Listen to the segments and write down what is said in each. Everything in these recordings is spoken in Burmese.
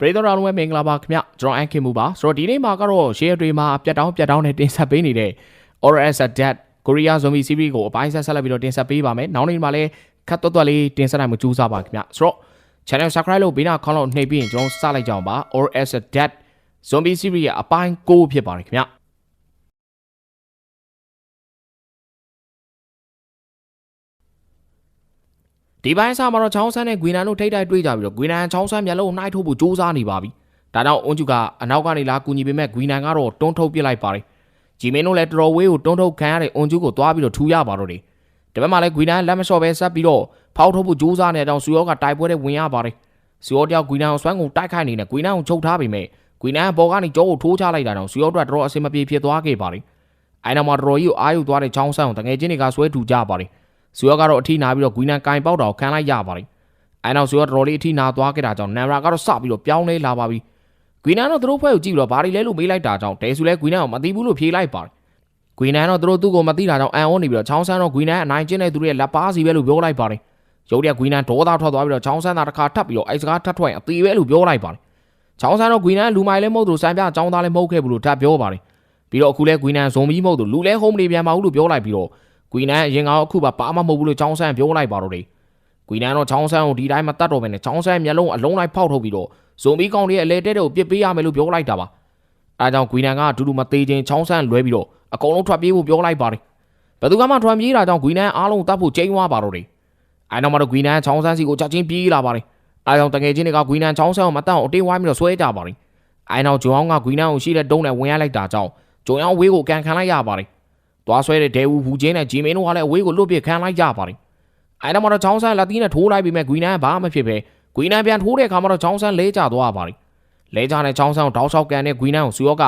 ပရိသတ်တော်လုံးပဲမင်္ဂလာပါခင်ဗျကျွန်တော်အန်ခင်မူပါဆိုတော့ဒီနေ့မှာကတော့ share တွေမှာပြတ်တောင်းပြတ်တောင်းနဲ့တင်ဆက်ပေးနေတဲ့ ORS Adapt Korea Zombie Series ကိုအပိုင်းဆက်ဆက်လက်ပြီးတော့တင်ဆက်ပေးပါမယ်နောက်နေ့မှာလည်းခတ်တွတ်တွတ်လေးတင်ဆက်နိုင်မှုကြိုးစားပါခင်ဗျဆိုတော့ channel subscribe လုပ်ဘေးနားခေါင်းလောက်နှိပ်ပြီးရင်ကျွန်တော်စလိုက်ကြအောင်ပါ ORS Adapt Zombie Series ရဲ့အပိုင်း9ဖြစ်ပါတယ်ခင်ဗျ ဒီပိုင်းစားမှာတော့ချောင်းဆန်းနဲ့ဂွီနန်တို့ထိတ်တိုက်တွေ့ကြပြီးတော့ဂွီနန်ချောင်းဆန်းမျက်လုံးကိုနှိုက်ထုတ်ဖို့ကြိုးစားနေပါပြီ။ဒါကြောင့်အွန်ကျူကအနောက်ကနေလာကူညီပေမဲ့ဂွီနန်ကတော့တွန်းထုတ်ပစ်လိုက်ပါတယ်။ဂျီမင်းတို့လည်းတော်တော်ဝေးကိုတွန်းထုတ်ခံရတဲ့အွန်ကျူကိုသွားပြီးတော့ထူရပါတော့တယ်။ဒီဘက်မှာလည်းဂွီနန်လက်မလျှော့ပဲဆက်ပြီးတော့ဖောက်ထုတ်ဖို့ကြိုးစားနေတဲ့အကြောင်းဆူယောကတိုက်ပွဲတွေဝင်ရပါတယ်။ဆူယောတယောက်ဂွီနန်ကိုစွမ်းကုန်တိုက်ခိုက်နေတဲ့ဂွီနန်ကိုချုပ်ထားပေမဲ့ဂွီနန်ကပေါ်ကနေကြောကိုထိုးချလိုက်တာကြောင့်ဆူယောတို့ကတော်တော်အဆင်မပြေဖြစ်သွားခဲ့ပါတယ်။အဲနောက်မှာတော်တော်ကြီးကိုအာရုံသွားတဲ့ချောင်းဆန်းကိုတငယ်ချင်းတွေကဆွဲထူကြပါတယ်။ ဆူယောကတော့အထီးနာပြီးတော့ဂွီနန်ကင်ပေါက်တော်ခံလိုက်ရပါတယ်။အဲနောက်ဆိုတော့တော်တော်လေးအထိနာသွားခဲ့တာကြောင့်နမ်ရာကတော့စပြီးတော့ပြောင်းလဲလာပါပြီ။ဂွီနန်တော့သူတို့ဖွဲ့ကိုကြည့်ပြီးတော့ဘာတွေလဲလို့မေးလိုက်တာကြောင့်ဒဲဆူလဲဂွီနန်ကိုမသိဘူးလို့ဖြေလိုက်ပါတယ်။ဂွီနန်တော့သူတို့သူ့ကိုမသိတာကြောင့်အန်အောနေပြီးတော့ချောင်းဆန်းတော့ဂွီနန်အနိုင်ကျင့်တဲ့သူတွေရဲ့လက်ပါစီပဲလို့ပြောလိုက်ပါတယ်။ရုပ်ရက်ဂွီနန်ဒေါသထွက်သွားပြီးတော့ချောင်းဆန်းသာတစ်ခါထပ်ပြီးတော့အိုက်စကားထပ်ထွက်ရင်အသေးပဲလို့ပြောလိုက်ပါတယ်။ချောင်းဆန်းတော့ဂွီနန်လူမိုင်လဲမဟုတ်သူစံပြချောင်းသားလဲမဟုတ်ခဲ့ဘူးလို့ထပ်ပြောပါတယ်။ပြီးတော့အခုလဲဂွီနန်ဇုံမီမဟုတ်သူလူလဲဟုံးမနေပြန်ပါဘူးလို့ပြောလိုက်ပြီးတော့ ဂွီနန်အရင်ကအခုပါပါမမဟုတ်ဘူးလို့ချောင်းဆန်းပြောလိုက်ပါတော့တယ်။ဂွီနန်တော့ချောင်းဆန်းကိုဒီတိုင်းမတတ်တော့ဘဲနဲ့ချောင်းဆန်းမျက်လုံးအလုံးလိုက်ဖောက်ထုတ်ပြီးတော့ဇုံမီကောင်လေးရဲ့အလဲတဲတဲ့ကိုပြစ်ပေးရမယ်လို့ပြောလိုက်တာပါအဲဒါကြောင့်ဂွီနန်ကအတူတူမသေးချင်းချောင်းဆန်းလွဲပြီးတော့အကုန်လုံးထွက်ပြေးဖို့ပြောလိုက်ပါတယ်ဘယ်သူကမှထွက်ပြေးတာကြောင့်ဂွီနန်အားလုံးတတ်ဖို့ကျိန်းဝါပါတော့တယ်အဲနောက်မှာတော့ဂွီနန်ချောင်းဆန်းစီကိုချက်ချင်းပြေးလာပါတယ်အဲကြောင့်တငယ်ချင်းတွေကဂွီနန်ချောင်းဆန်းကိုမတတ်အောင်အတင်းဝိုင်းပြီးတော့ဆွဲကြပါတယ်အဲနောက်ဂျွန်အောင်ကဂွီနန်ကိုရှိတဲ့တုံးနဲ့ဝင်ရလိုက်တာကြောင့်ဂျွန်အောင်ဝေးကိုကန်ခံလိုက်ရပါတယ် သွားဆွဲတဲ့ဒဲဝူဘူးချင်းနဲ့ဂျီမင်းတို့ကလည်းအဝေးကိုလွတ်ပစ်ခံလိုက်ရပါတယ်အဲနောက်မှာတော့ချောင်းဆန်းလက်သီးနဲ့ထိုးလိုက်ပြီးမဲ့ဂွီနန်ကဘာမှမဖြစ်ပဲဂွီနန်ပြန်ထိုးတဲ့အခါမှာတော့ချောင်းဆန်းလဲကျသွားပါတယ်လဲကျတဲ့ချောင်းဆန်းကိုတောက်လျှောက်ကန်တဲ့ဂွီနန်ကိုစူယောက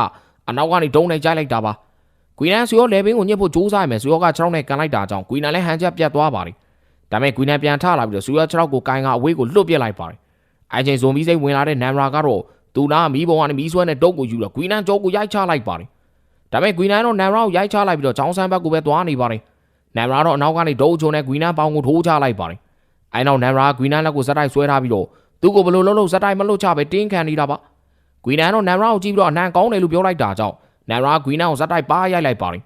အနောက်ကနေဒုံးနဲ့ကြိုက်လိုက်တာပါဂွီနန်စူယောလေဘင်းကိုညှစ်ဖို့ကြိုးစားရမယ်စူယောက6ချောင်းနဲ့ကန်လိုက်တာကြောင့်ဂွီနန်လည်းဟန်ချက်ပြတ်သွားပါတယ်ဒါပေမဲ့ဂွီနန်ပြန်ထလာပြီးတော့စူယော6ချောင်းကိုကန်ကအဝေးကိုလွတ်ပစ်လိုက်ပါတယ်အဲချိန်ဇွန်မီစိတ်ဝင်လာတဲ့နမ်ရာကတော့သူနာမီးပုံကနေမီးဆွဲနဲ့တုတ်ကိုယူတော့ဂွီနန်ကြောကိုရိုက်ချလိုက်ပါတယ် ဒါပေမဲ့ဂွီနန်တော့နမ်ရာကိုရိုက်ချလိုက်ပြီးတော့ချောင်းဆန်းဘက်ကိုပဲသွားနေပါတယ်နမ်ရာတော့အနောက်ကနေဒုံးချုံနဲ့ဂွီနန်ပေါင်ကိုထိုးချလိုက်ပါတယ်အဲနောက်နမ်ရာဂွီနန်လက်ကိုဇက်တိုက်ဆွဲထားပြီးတော့သူ့ကိုဘလို့လုံးလုံးဇက်တိုက်မလွတ်ချပဲတင်းခံနေတာပါဂွီနန်တော့နမ်ရာကိုကြည့်ပြီးတော့အနံကောင်းတယ်လို့ပြောလိုက်တာကြောင့်နမ်ရာဂွီနန်ကိုဇက်တိုက်ပါရိုက်လိုက်ပါတယ်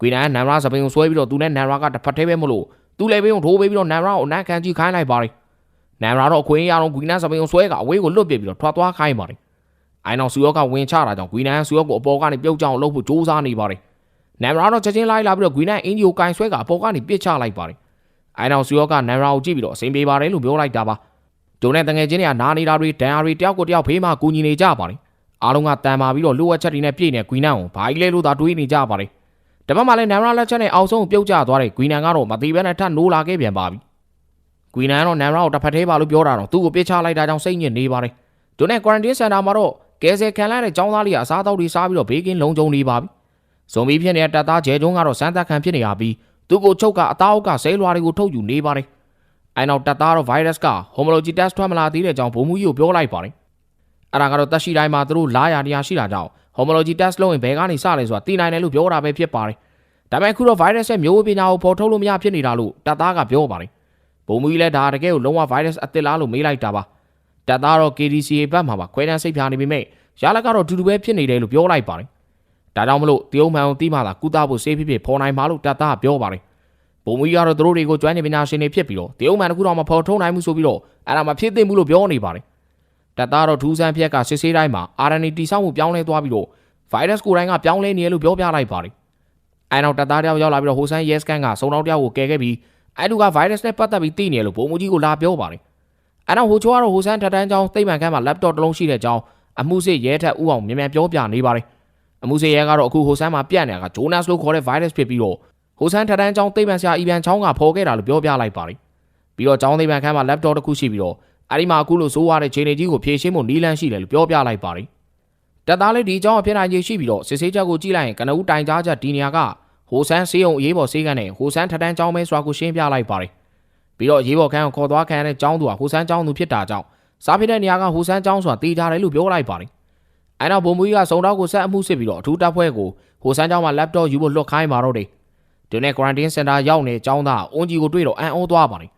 ဂွီနန်နမ်ရာစပင်ကိုဆွဲပြီးတော့သူနဲ့နမ်ရာကတစ်ဖက်သေးပဲမလို့သူလည်းပင်ကိုထိုးပေးပြီးတော့နမ်ရာကိုအနံခံကြည့်ခိုင်းလိုက်ပါတယ်နမ်ရာတော့အခွင့်အရေးအောင်ဂွီနန်စပင်ကိုဆွဲကအဝေးကိုလွတ်ပစ်ပြီးတော့ထွက်သွားခိုင်းပါတယ် အိုင်နောက်ဆူယောကဝင်ချတာကြောင့်ဂွီနန်ဆူယောကိုအပေါ်ကနေပြုတ်ကြအောင်လှုပ်ဖို့ကြိုးစားနေပါတယ်နမ်ရာတော့ချက်ချင်းလိုက်လာပြီးတော့ဂွီနန်အင်ဂျီကိုကင်ဆွဲကအပေါ်ကနေပစ်ချလိုက်ပါတယ်အိုင်နောက်ဆူယောကနမ်ရာကိုကြည့်ပြီးတော့အစိမ်ပေးပါတယ်လို့ပြောလိုက်တာပါဂျုံနဲ့တငယ်ချင်းတွေကနားနေတာတွေဒန်ယာတွေတယောက်ကိုတယောက်ဖေးမှကူညီနေကြပါတယ်အားလုံးကတန်မာပြီးတော့လိုအပ်ချက်တွေနဲ့ပြည့်နေဂွီနန်ကိုဘာကြီးလဲလို့သာတွေးနေကြပါတယ်တပတ်မှလည်းနမ်ရာလက်ချက်နဲ့အောက်ဆုံးကိုပြုတ်ကျသွားတဲ့ဂွီနန်ကတော့မသေးဘဲနဲ့ထပ်နိုးလာခဲ့ပြန်ပါပြီဂွီနန်ကတော့နမ်ရာကိုတစ်ဖက်သေးပါလို့ပြောတာတော့သူ့ကိုပြစ်ချလိုက်တာကြောင့်စိတ်ညစ်နေပါတယ်ဂျုံနဲ့ quarantine center မှာတော့ ကဲဆယ်ခံလိုက်တဲ့ចောင်းသားလေးကအစားတောက်တွေစားပြီးတော့ဘေးကင်းလုံးကျုံနေပါပြီဇွန်ဘီဖြစ်နေတဲ့တပ်သားကျဲကျုံကတော့စမ်းသပ်ခံဖြစ်နေရပြီးသူ့ကိုချုပ်ကအသားအုပ်ကဆဲလွာတွေကိုထုတ်ယူနေပါတယ်အဲနောက်တပ်သားတော့ virus က homology test ထွက်မလာသေးတဲ့အကြောင်းဘုံမူကြီးကိုပြောလိုက်ပါတယ်အဲ့ဒါကတော့တက်ရှိတိုင်းမှာသူတို့လာရတရားရှိတာကြောင့် homology test လုပ်ရင်ဘယ်ကနေစလဲဆိုတာသိနိုင်တယ်လို့ပြောတာပဲဖြစ်ပါတယ်ဒါပေမဲ့အခုတော့ virus ရဲ့မျိုးဝပညာကိုပေါ်ထုတ်လို့မရဖြစ်နေတာလို့တပ်သားကပြောပါတယ်ဘုံမူကြီးလည်းဒါတကယ်ကိုလုံးဝ virus အစ်စ်လားလို့မေးလိုက်တာပါ တပ်သားတော့ KDCA ဘက်မှာပါခွဲတန်းစိတ်ဖြာနေပေမဲ့ရလက်ကတော့တူတူပဲဖြစ်နေတယ်လို့ပြောလိုက်ပါတယ်ဒါကြောင့်မလို့တရုတ်မှန်ကိုတီးမှသာကုသဖို့စေးဖြစ်ဖြစ်ဖော်နိုင်မှာလို့တပ်သားကပြောပါတယ်ဘုံမူကြီးကတော့သူတို့တွေကိုကျွမ်းနေပညာရှင်တွေဖြစ်ပြီးတော့တရုတ်မှန်တစ်ခုတော့မဖော်ထုတ်နိုင်ဘူးဆိုပြီးတော့အဲ့ဒါမှဖြစ်သိမှုလို့ပြောနေပါတယ်တပ်သားတော့ဒူးဆန်းဖြက်ကစစ်ဆေးတိုင်းမှာ RNA တိစောက်မှုပြောင်းလဲသွားပြီးတော့ virus ကိုယ်တိုင်ကပြောင်းလဲနေရလို့ပြောပြလိုက်ပါတယ်အဲနောက်တပ်သားတယောက်ရောက်လာပြီးတော့ဟိုဆန်း yes scan ကစုံတော့တယောက်ကိုကယ်ခဲ့ပြီးအဲ့သူက virus နဲ့ပတ်သက်ပြီးသိနေရလို့ဘုံမူကြီးကိုလာပြောပါတယ် အဲနောက်ဟိုချိုကတော့ဟိုဆန်းထက်တန်းကျောင်းသိမ့်မှန်ခန်းမှာ laptop တစ်လုံးရှိတဲ့အကြောင်းအမှုစစ်ရဲထက်ဥအောင်မြန်မြန်ပြောပြနေပါတယ်အမှုစစ်ရဲကတော့အခုဟိုဆန်းမှာပြန့်နေတာက Jonas လို့ခေါ်တဲ့ virus ဖြစ်ပြီးတော့ဟိုဆန်းထက်တန်းကျောင်းသိမ့်မှန်ဆရာအီဗန်ချောင်းကဖော်ခဲ့တာလို့ပြောပြလိုက်ပါတယ်ပြီးတော့ကျောင်းသိမ့်မှန်ခန်းမှာ laptop တစ်ခုရှိပြီးတော့အဲ့ဒီမှာအခုလိုစိုးရတဲ့ခြေနေကြီးကိုဖြည့်ရှင်းဖို့နီးလန်းရှိတယ်လို့ပြောပြလိုက်ပါတယ်တက်သားလေးဒီအကြောင်းအဖြစ်နိုင်ခြေရှိပြီးတော့စစ်ဆေးချက်ကိုကြည့်လိုက်ရင်ကနဦးတိုင်ကြားချက်ဒီနေရာကဟိုဆန်းစေးုံအရေးပေါ်စေးကန်နဲ့ဟိုဆန်းထက်တန်းကျောင်းမဲဆိုတာကိုရှင်းပြလိုက်ပါတယ် ပြီးတော့ရေးပေါ်ခန်းကိုခေါ်သွားခံရတဲ့ကျောင်းသူကဟိုဆန်းကျောင်းသူဖြစ်တာကြောင့်စားဖြစ်တဲ့နေရာကဟိုဆန်းကျောင်းဆိုတာတေးကြတယ်လို့ပြောလိုက်ပါတယ်အဲနောက်ဘုံမူကြီးကစုံတော့ကိုဆက်အမှုစစ်ပြီးတော့အထူးတပ်ဖွဲ့ကိုဟိုဆန်းကျောင်းမှာ laptop ယူဖို့လွှတ်ခိုင်းပါတော့တယ်ဒီနေ့ quarantine center ရောက်နေကျောင်းသားအွန်ကြီးကိုတွေ့တော့အန်အောသွားပါတယ်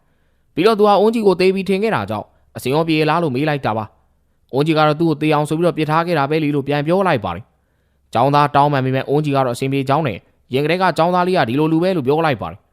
ပြီးတော့သူကအွန်ကြီးကိုသေးပြီးထင်ခဲ့တာကြောင့်အစင်ရောပြေလားလို့မေးလိုက်တာပါ။အုံးကြီးကတော့သူ့ကိုတေးအောင်ဆိုပြီးတော့ပြစ်ထားခဲ့တာပဲလीလို့ပြန်ပြောလိုက်ပါတယ်။ចောင်းသားတောင်းပန်ပြီးမဲ့အုံးကြီးကတော့အဆင်ပြေချောင်းနဲ့ရင်ကလေးကចောင်းသားလေးကဒီလိုလူပဲလို့ပြောလိုက်ပါတယ်။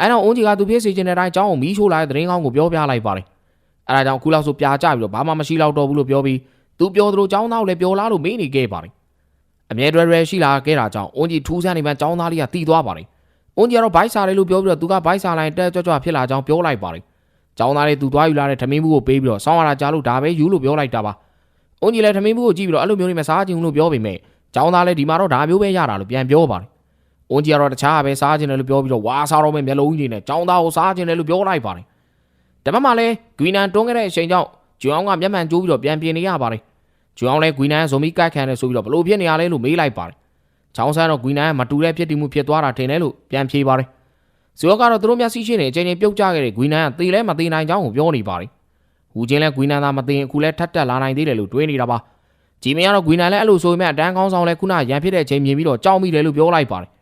အဲတော့အုံးကြီးကသူဖြစ်စီခြင်းတဲ့အတိုင်းចောင်းကိုမီးရှို့လာတဲ့သတင်းကောင်းကိုပြောပြလိုက်ပါတယ်။အဲဒါကြောင့်ခုလောက်ဆိုပြာကျပြီးတော့ဘာမှမရှိတော့တော့ဘူးလို့ပြောပြီးသူပြောသလိုចောင်းသားကိုလည်းပြောလားလို့မေးနေခဲ့ပါတယ်။အမြဲတမ်းရှိလာခဲ့တာကြောင့်အုံးကြီးထူးဆန်းနေမှចောင်းသားလေးကတီးသွားပါတယ်။အုံးကြီးကတော့ဘိုက်စာလေးလို့ပြောပြီးတော့သူကဘိုက်စာလိုင်းတက်ကြွကြွဖြစ်လာကြောင်းပြောလိုက်ပါတယ်။ចောင်းသားလေးသူသွားယူလာတဲ့ထမင်းဘူးကိုပေးပြီးတော့ဆောင်းရတာကြားလို့ဒါပဲယူလို့ပြောလိုက်တာပါ။အုံးကြီးလည်းထမင်းဘူးကိုကြည့်ပြီးတော့အဲ့လိုမျိုးနေမှစားခြင်းလို့ပြောပေမဲ့ចောင်းသားလည်းဒီမှာတော့ဒါမျိုးပဲရတာလို့ပြန်ပြောပါတယ်။ အုံးကြီးကတော့တခြားပဲစားခြင်းတယ်လို့ပြောပြီးတော့ဝါစားတော့မဲ့မျက်လုံးကြီးတွေနဲ့ចောင်းသားကိုစားခြင်းတယ်လို့ပြောလိုက်ပါတယ်။တပတ်မှလည်းဂွီနန်တွန်းခဲ့တဲ့အချိန်ကြောင့်ဂျွန်အောင်ကမျက်မှန်ကျိုးပြီးတော့ပြန်ပြင်နေရပါတယ်။ဂျွန်အောင်လည်းဂွီနန်ဇွန်မီကိုက်ခံတယ်ဆိုပြီးတော့ဘလို့ဖြစ်နေရလဲလို့မေးလိုက်ပါတယ်။ချောင်းဆန်းတော့ဂွီနန်ကမတူတဲ့ဖြစ်တည်မှုဖြစ်သွားတာထင်တယ်လို့ပြန်ဖြေပါတယ်။ဇောကတော့သူတို့မျက်စိရှိနေအချိန်ချင်းပြုတ်ကျခဲ့တဲ့ဂွီနန်ကသေလဲမသေးနိုင်ကြောင်းကိုပြောနေပါတယ်။ဟူချင်းလဲဂွီနန်သာမသိရင်အခုလဲထပ်တက်လာနိုင်သေးတယ်လို့တွေးနေတာပါ။ဂျီမင်ကတော့ဂွီနန်လဲအဲ့လိုဆိုပေမဲ့အတန်းကောင်းဆောင်လဲခုနရန်ဖြစ်တဲ့အချိန်မြင်ပြီးတော့ကြောက်မိတယ်လို့ပြောလိုက်ပါတယ်။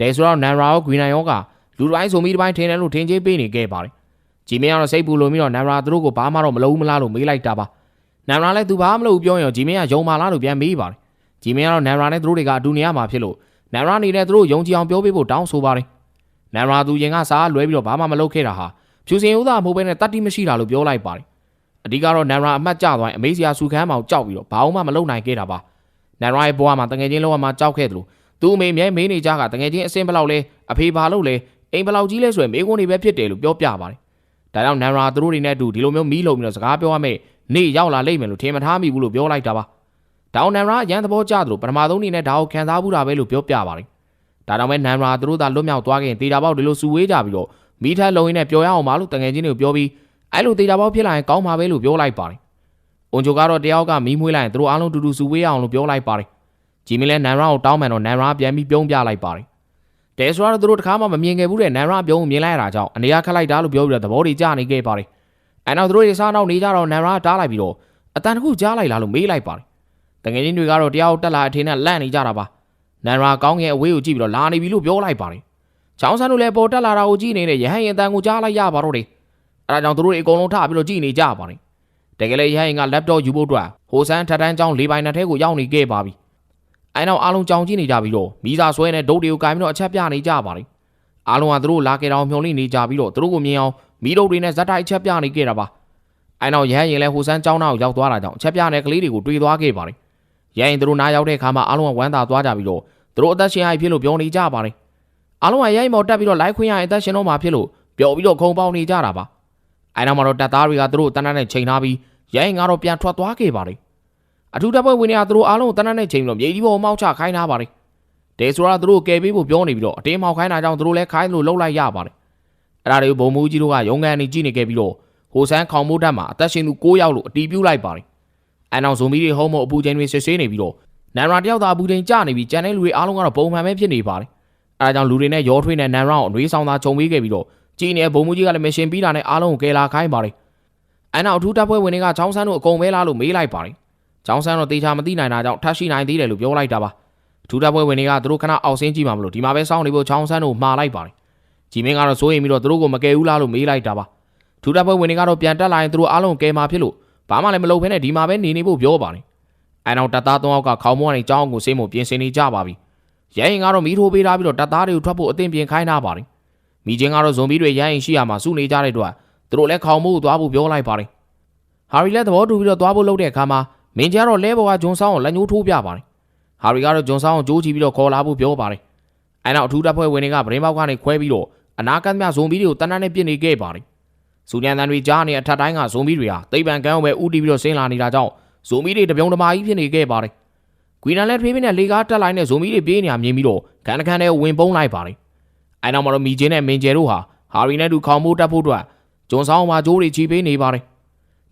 တဲဆိုတော့နန်ရာရောဂွီနန်ရောကလူတိုင်းဆိုမိတစ်ပိုင်းထင်တယ်လို့ထင်ချင်းပေးနေခဲ့ပါတယ်။ဂျီမင်ကတော့စိတ်ပူလို့ပြီးတော့နန်ရာသူတို့ကိုဘာမှတော့မလုပ်ဘူးမလားလို့မေးလိုက်တာပါ။နန်ရာလည်းသူဘာမှမလုပ်ဘူးပြောရင်ဂျီမင်ကယုံမာလားလို့ပြန်မေးပါတယ်။ဂျီမင်ကတော့နန်ရာနဲ့သူတို့တွေကအတူနေရမှာဖြစ်လို့နန်ရာနေနဲ့သူတို့ယုံကြည်အောင်ပြောပေးဖို့တောင်းဆိုပါတယ်။နန်ရာသူရင်ကစားလွဲပြီးတော့ဘာမှမလုပ်ခဲ့တာဟာဖြူစင်ဦးသားမဟုတ်ဘဲနဲ့တတ်တိမရှိတာလို့ပြောလိုက်ပါတယ်။အဓိကတော့နန်ရာအမှတ်ကျသွားရင်အမေးစရာစူခန်းမောင်ကြောက်ပြီးတော့ဘာမှမလုပ်နိုင်ခဲ့တာပါ။နန်ရာရဲ့ဘဝမှာတငယ်ချင်းလောက်မှကြောက်ခဲ့တယ်လို့ သူ့အမေမြဲမေးနေကြကတငယ်ချင်းအစင်ဘလောက်လဲအဖေဘာလို့လဲအိမ်ဘလောက်ကြီးလဲဆိုရင်မိကုန်းတွေပဲဖြစ်တယ်လို့ပြောပြပါတယ်။ဒါကြောင့်နန်ရာသူတို့တွေနဲ့အတူဒီလိုမျိုးမီးလုံပြီးတော့စကားပြောရမယ်နေရောက်လာလိမ့်မယ်လို့ထင်မထားမိဘူးလို့ပြောလိုက်တာပါ။ဒေါင်နန်ရာရန်သဘောကျတယ်လို့ပထမဆုံးအနေနဲ့ဒါကိုခံစားမှုတာပဲလို့ပြောပြပါတယ်။ဒါကြောင့်ပဲနန်ရာသူတို့သာလွတ်မြောက်သွားခဲ့ရင်တေတာပေါက်ဒီလိုစုဝေးကြပြီးတော့မိထက်လုံရင်းနဲ့ပြောရအောင်ပါလို့တငယ်ချင်းတွေကိုပြောပြီးအဲ့လိုတေတာပေါက်ဖြစ်လာရင်ကောင်းပါပဲလို့ပြောလိုက်ပါတယ်။အွန်ဂျိုကတော့တယောက်ကမီးမွေးလိုက်ရင်သူတို့အားလုံးတူတူစုဝေးအောင်လို့ပြောလိုက်ပါတယ်။ ဂျီမီလည်းနန်ရာကိုတောင်းပန်တော့နန်ရာပြန်ပြီးပြုံးပြလိုက်ပါတယ်။တဲဆိုတော့သူတို့တခါမှမမြင်ခဲ့ဘူးတဲ့နန်ရာပြုံးကိုမြင်လိုက်ရတာကြောင့်အနေရခက်လိုက်တာလို့ပြောပြီးတော့သဘောတွေကျနေခဲ့ပါတယ်။အဲနောက်သူတို့တွေစားနောက်နေကြတော့နန်ရာတားလိုက်ပြီးတော့အတန်တစ်ခုကြားလိုက်လားလို့မေးလိုက်ပါတယ်။တငယ်ချင်းတွေကတော့တယောက်တက်လာအထင်းနဲ့လန့်နေကြတာပါ။နန်ရာကောင်းငယ်အဝေးကိုကြည့်ပြီးတော့လာနေပြီလို့ပြောလိုက်ပါတယ်။ချောင်းဆန်းတို့လည်းပေါ်တက်လာတာကိုကြည့်နေတဲ့ရဟန်းရင်တန်ကိုကြားလိုက်ရပါတော့တယ်။အဲဒါကြောင့်သူတို့တွေအကုန်လုံးထပြီးတော့ကြည့်နေကြပါတယ်။တကယ်လည်းရဟန်းရင်က laptop ယူဖို့အတွက်ဟိုဆန်းထက်တန်းကျောင်းလေးပိုင်းနဲ့ထဲကိုရောက်နေခဲ့ပါပြီ။ အဲနောက်အားလုံးကြောင်ကြည့်နေကြပြီးတော့မိသားဆွဲနဲ့ဒုတ်တွေကိုကင်ပြီးတော့အချက်ပြနေကြပါတယ်။အားလုံးကသူတို့လာခဲ့တော့မျောလင့်နေကြပြီးတော့သူတို့ကိုမြင်အောင်မိတို့တွေနဲ့ဇက်တိုက်အချက်ပြနေခဲ့တာပါ။အဲနောက်ရဟန်းရင်လည်းဟိုဆန်းကျောင်းသားကိုရောက်သွားတာကြောင့်အချက်ပြတဲ့ကလေးတွေကိုတွေ့သွားခဲ့ပါတယ်။ရဟန်းရင်သူတို့နားရောက်တဲ့အခါမှာအားလုံးကဝမ်းသာသွားကြပြီးတော့သူတို့အသက်ရှင်ရဖြစ်လို့ပြောနေကြပါတယ်။အားလုံးကရဟန်းမော်တက်ပြီးတော့လိုက်ခွင့်ရရင်အသက်ရှင်တော့မှာဖြစ်လို့ပျော်ပြီးတော့ခုံပေါင်းနေကြတာပါ။အဲနောက်မှာတော့တပ်သားတွေကသူတို့တန်းတန်းနဲ့ချိန်ထားပြီးရဟန်းကတော့ပြန်ထွက်သွားခဲ့ပါတယ်။ အထူးတပ်ဖွဲ့ဝင်တွေကသူတို့အားလုံးတန်းတန်းနဲ့ချိန်ပြီးတော့မြေကြီးပေါ်မှောက်ချခိုင်းထားပါတယ်။ဒေဆိုတာသူတို့ကယ်ပေးဖို့ပြောနေပြီးတော့အတင်းမှောက်ခိုင်းတာကြောင့်သူတို့လည်းခိုင်းလို့လှုပ်လိုက်ရပါတယ်။အဲ့ဒါတွေကိုဘုံမူကြီးတို့ကရုံကန်နေကြည့်နေခဲ့ပြီးတော့ဟိုဆန်းခေါင်မိုးတက်မှာအသက်ရှင်သူ9ယောက်လို့အတီးပြုတ်လိုက်ပါတယ်။အဲနောက်ဇွန်မီတွေဟုံးမအပူချိန်တွေဆွေးဆွေးနေပြီးတော့နန်ရာတယောက်သာအပူချိန်ကျနေပြီးကြံတဲ့လူတွေအားလုံးကတော့ပုံမှန်ပဲဖြစ်နေပါတယ်။အဲဒါကြောင့်လူတွေနဲ့ရောထွေးနဲ့နန်ရာကိုအနှွေးဆောင်သာခြုံပေးခဲ့ပြီးတော့ကြည်နေတဲ့ဘုံမူကြီးကလည်းမရှင်ပြီးတာနဲ့အားလုံးကိုကယ်လာခိုင်းပါတယ်။အဲနောက်အထူးတပ်ဖွဲ့ဝင်တွေကချောင်းဆန်းတို့အကုန်ပဲလားလို့မေးလိုက်ပါတယ်။ ချောင်းဆန်းတော့တေချာမသိနိုင်တာကြောင့်ထပ်ရှိနိုင်သေးတယ်လို့ပြောလိုက်တာပါ။အထူးတပ်ဖွဲ့ဝင်တွေကသူတို့ခဏအောက်ဆင်းကြည့်မှမလို့ဒီမှာပဲစောင့်နေဖို့ချောင်းဆန်းတို့မှားလိုက်ပါတယ်။ဂျီမင်းကတော့စိုးရိမ်ပြီးတော့သူတို့ကိုမကယ်ဘူးလားလို့မေးလိုက်တာပါ။ထူးတပ်ဖွဲ့ဝင်တွေကတော့ပြန်တက်လာရင်သူတို့အားလုံးကယ်မှာဖြစ်လို့ဘာမှလည်းမလုပ်ဘဲနဲ့ဒီမှာပဲနေနေဖို့ပြောပါတယ်။အဲနောက်တပ်သား၃ယောက်ကခေါင်းမောကနေကြောင်းကိုဆေးမှုပြင်ဆင်နေကြပါပြီ။ရဲရင်ကတော့မီးထိုးပေးထားပြီးတော့တပ်သားတွေကိုထွက်ဖို့အသင့်ပြင်ခိုင်းထားပါတယ်။မိချင်းကတော့ဇွန်ဘီတွေရဲရင်ရှိရမှာစုနေကြတဲ့အတွက်သူတို့လည်းခေါင်းမိုးကိုသွားဖို့ပြောလိုက်ပါတယ်။ဟာရီလည်းသဘောတူပြီးတော့သွားဖို့လုပ်တဲ့အခါမှာ မင်းကျတော့လဲဘောကဂျွန်ဆောင်းကိုလက်ညှိုးထိုးပြပါတယ်။ဟာရီကတော့ဂျွန်ဆောင်းကိုကြိုးချီပြီးတော့ခေါ်လာဖို့ပြောပါတယ်။အဲနောက်အထူးတပ်ဖွဲ့ဝင်တွေကဗရင်ပေါက်ကနေခွဲပြီးတော့အနာကတ်မြဇွန်ဘီတွေကိုတန်းတန်းနဲ့ပြစ်နေခဲ့ပါတယ်။စူညံတန်တွေကြားနေအထက်တိုင်းကဇွန်ဘီတွေဟာတိတ်ပံကန်းအောင်ပဲဥတီပြီးတော့ဆင်းလာနေတာကြောင့်ဇွန်ဘီတွေတပြုံတမာကြီးဖြစ်နေခဲ့ပါတယ်။ကွီနန်လည်းထွေးပြီးနဲ့လေကားတက်လိုက်နဲ့ဇွန်ဘီတွေပြေးနေတာမြင်ပြီးတော့ခန်းတခန်းထဲဝင်ပုန်းလိုက်ပါတယ်။အဲနောက်မှာတော့မီဂျင်းနဲ့မင်ဂျယ်တို့ဟာဟာရီနဲ့တူခေါင်မိုးတက်ဖို့အတွက်ဂျွန်ဆောင်မှာဂျိုးတွေချီပေးနေပါတယ်။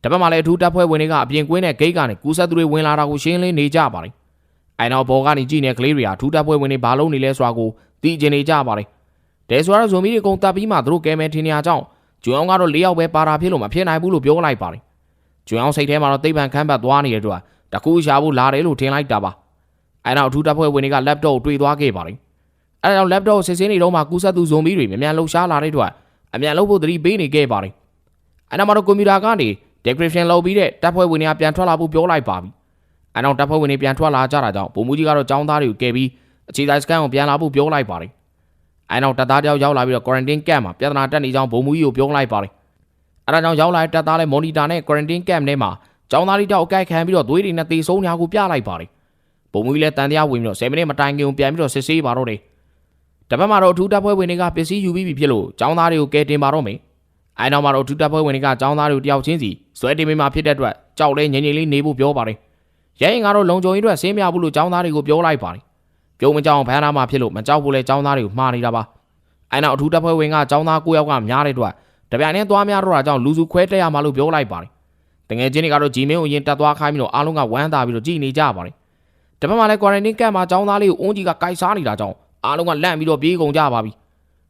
တပတ်မှလည်းအထူးတပ်ဖွဲ့ဝင်တွေကအပြင်ကွင်းနဲ့ဂိတ်ကနေကူးဆက်သူတွေဝင်လာတာကိုရှင်းလင်းနေကြပါတယ်။အဲနောက်ဘော်ကနေကြည့်နေတဲ့ကလေးတွေဟာအထူးတပ်ဖွဲ့ဝင်တွေဘာလုပ်နေလဲဆိုတာကိုသိကျင်နေကြပါတယ်။တဲဆိုရဇွန်မီတွေကုန်တပ်ပြီးမှသူတို့ကဲမဲထင်းနေရကြောင်းဂျွန်အောင်ကတော့၄ယောက်ပဲပါတာဖြစ်လို့မဖြစ်နိုင်ဘူးလို့ပြောလိုက်ပါတယ်။ဂျွန်အောင်စိတ်ထဲမှာတော့တိတ်ပံခမ်းပတ်သွားနေတဲ့အတွက်တကူရှာဖို့လာတယ်လို့ထင်လိုက်တာပါ။အဲနောက်အထူးတပ်ဖွဲ့ဝင်တွေက laptop ကိုတွေ့သွားခဲ့ပါတယ်။အဲဒါကြောင့် laptop ကိုစစ်စင်းနေတော့မှကူးဆက်သူဇွန်မီတွေမြန်မြန်လှုပ်ရှားလာတဲ့အတွက်အမြန်လှုပ်ဖို့သတိပေးနေခဲ့ပါတယ်။အဲနောက်မှာတော့ကွန်ပျူတာကနေ decryption လုပ်ပြီးတဲ့တပ်ဖွဲ့ဝင်တွေကပြန်ထွက်လာဖို့ပြောလိုက်ပါပြီ။အဲနောက်တပ်ဖွဲ့ဝင်တွေပြန်ထွက်လာကြတာကြောင့်ဗိုလ်မှူးကြီးကတော့ចောင်းသားတွေကိုကယ်ပြီးအခြေတိုင်းစကန်ကိုပြန်လာဖို့ပြောလိုက်ပါတယ်။အဲနောက်တပ်သားတယောက်ရောက်လာပြီးတော့ quarantine camp မှာပြဿနာတက်နေကြောင်းဗိုလ်မှူးကြီးကိုပြောလိုက်ပါတယ်။အဲဒါကြောင့်ရောက်လာတဲ့တပ်သားလည်း monitor နဲ့ quarantine camp ထဲမှာចောင်းသားတွေတောက်အကြိုက်ခံပြီးတော့သွေးတွေနဲ့တေဆုံးညာကိုပြလိုက်ပါတယ်။ဗိုလ်မှူးကြီးလည်းတန်တရားဝင်ပြီးတော့10မိနစ်မတိုင်ခင်ပြန်ပြီးတော့စစ်ဆေးပါတော့တယ်။တပတ်မှာတော့အထူးတပ်ဖွဲ့ဝင်တွေကပစ္စည်းယူပြီးပြီဖြစ်လို့ចောင်းသားတွေကိုကယ်တင်ပါတော့မယ်။ အဲနောက်မှာတော့အထူးတပ်ဖွဲ့ဝင်တွေကចောင်းသားတွေကိုတယောက်ချင်းစီဆွဲတင်မိမှဖြစ်တဲ့အတွက်ကြောက်လဲငြိမ်ငြိမ်လေးနေဖို့ပြောပါတယ်။ရဲရင်ကတော့လုံခြုံရေးအတွက်ဆင်းမြဘူးလို့ចောင်းသားတွေကိုပြောလိုက်ပါတယ်။ပြုံးမကြောင်ဘန်းနာမှာဖြစ်လို့မကြောက်ဘူးလဲចောင်းသားတွေကိုမှားနေတာပါ။အဲနောက်အထူးတပ်ဖွဲ့ဝင်ကចောင်းသား၉ယောက်ကများတဲ့အတွက်တပြိုင်တည်းသွားများတော့တာကြောင့်လူစုခွဲတက်ရမှာလို့ပြောလိုက်ပါတယ်။တငယ်ချင်းတွေကတော့ဂျီမင်းကိုရင်တက်သွားခိုင်းပြီးတော့အားလုံးကဝမ်းသာပြီးတော့ကြည်နေကြပါတယ်။တပတ်မှလည်း quarantine camp မှာចောင်းသားလေးကိုအုံးကြီးကကိုက်စားနေတာကြောင့်အားလုံးကလန့်ပြီးတော့ပြေးကုန်ကြပါပြီ။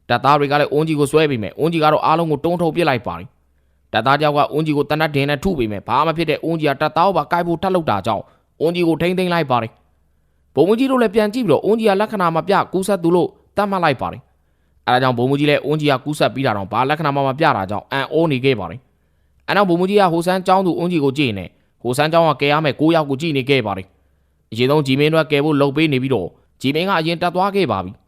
တပ်သားတွေကလည်းအုံးကြီးကိုဆွဲပြီးမယ်။အုံးကြီးကတော့အားလုံးကိုတုံးထုတ်ပစ်လိုက်ပါတယ်။တပ်သားတယောက်ကအုံးကြီးကိုတနတ်ဒင်နဲ့ထုပြီးမယ်။ဘာမှဖြစ်တဲ့အုံးကြီးကတပ်သားကိုပါကိုက်ဖို့ထပ်လုပ်တာကြောင့်အုံးကြီးကိုထိမ့်သိမ့်လိုက်ပါတယ်။ဘုံမကြီးတို့လည်းပြန်ကြည့်ပြီးတော့အုံးကြီးကလက္ခဏာမပြကူးဆက်သူလို့တတ်မှတ်လိုက်ပါတယ်။အဲဒါကြောင့်ဘုံမကြီးလည်းအုံးကြီးကကူးဆက်ပြီးတာတော့ဘာလက္ခဏာမှမပြတာကြောင့်အန်အိုးနေခဲ့ပါတယ်။အဲနောက်ဘုံမကြီးကဟိုဆန်းကျောင်းသူအုံးကြီးကိုကြည့်နေဟိုဆန်းကျောင်းကကဲရမယ်၉ယောက်ကိုကြည့်နေခဲ့ပါတယ်။အရင်ဆုံးဂျီမင်းတို့ကကဲဖို့လှုပ်ပေးနေပြီးတော့ဂျီမင်းကအရင်တက်သွားခဲ့ပါပြီ။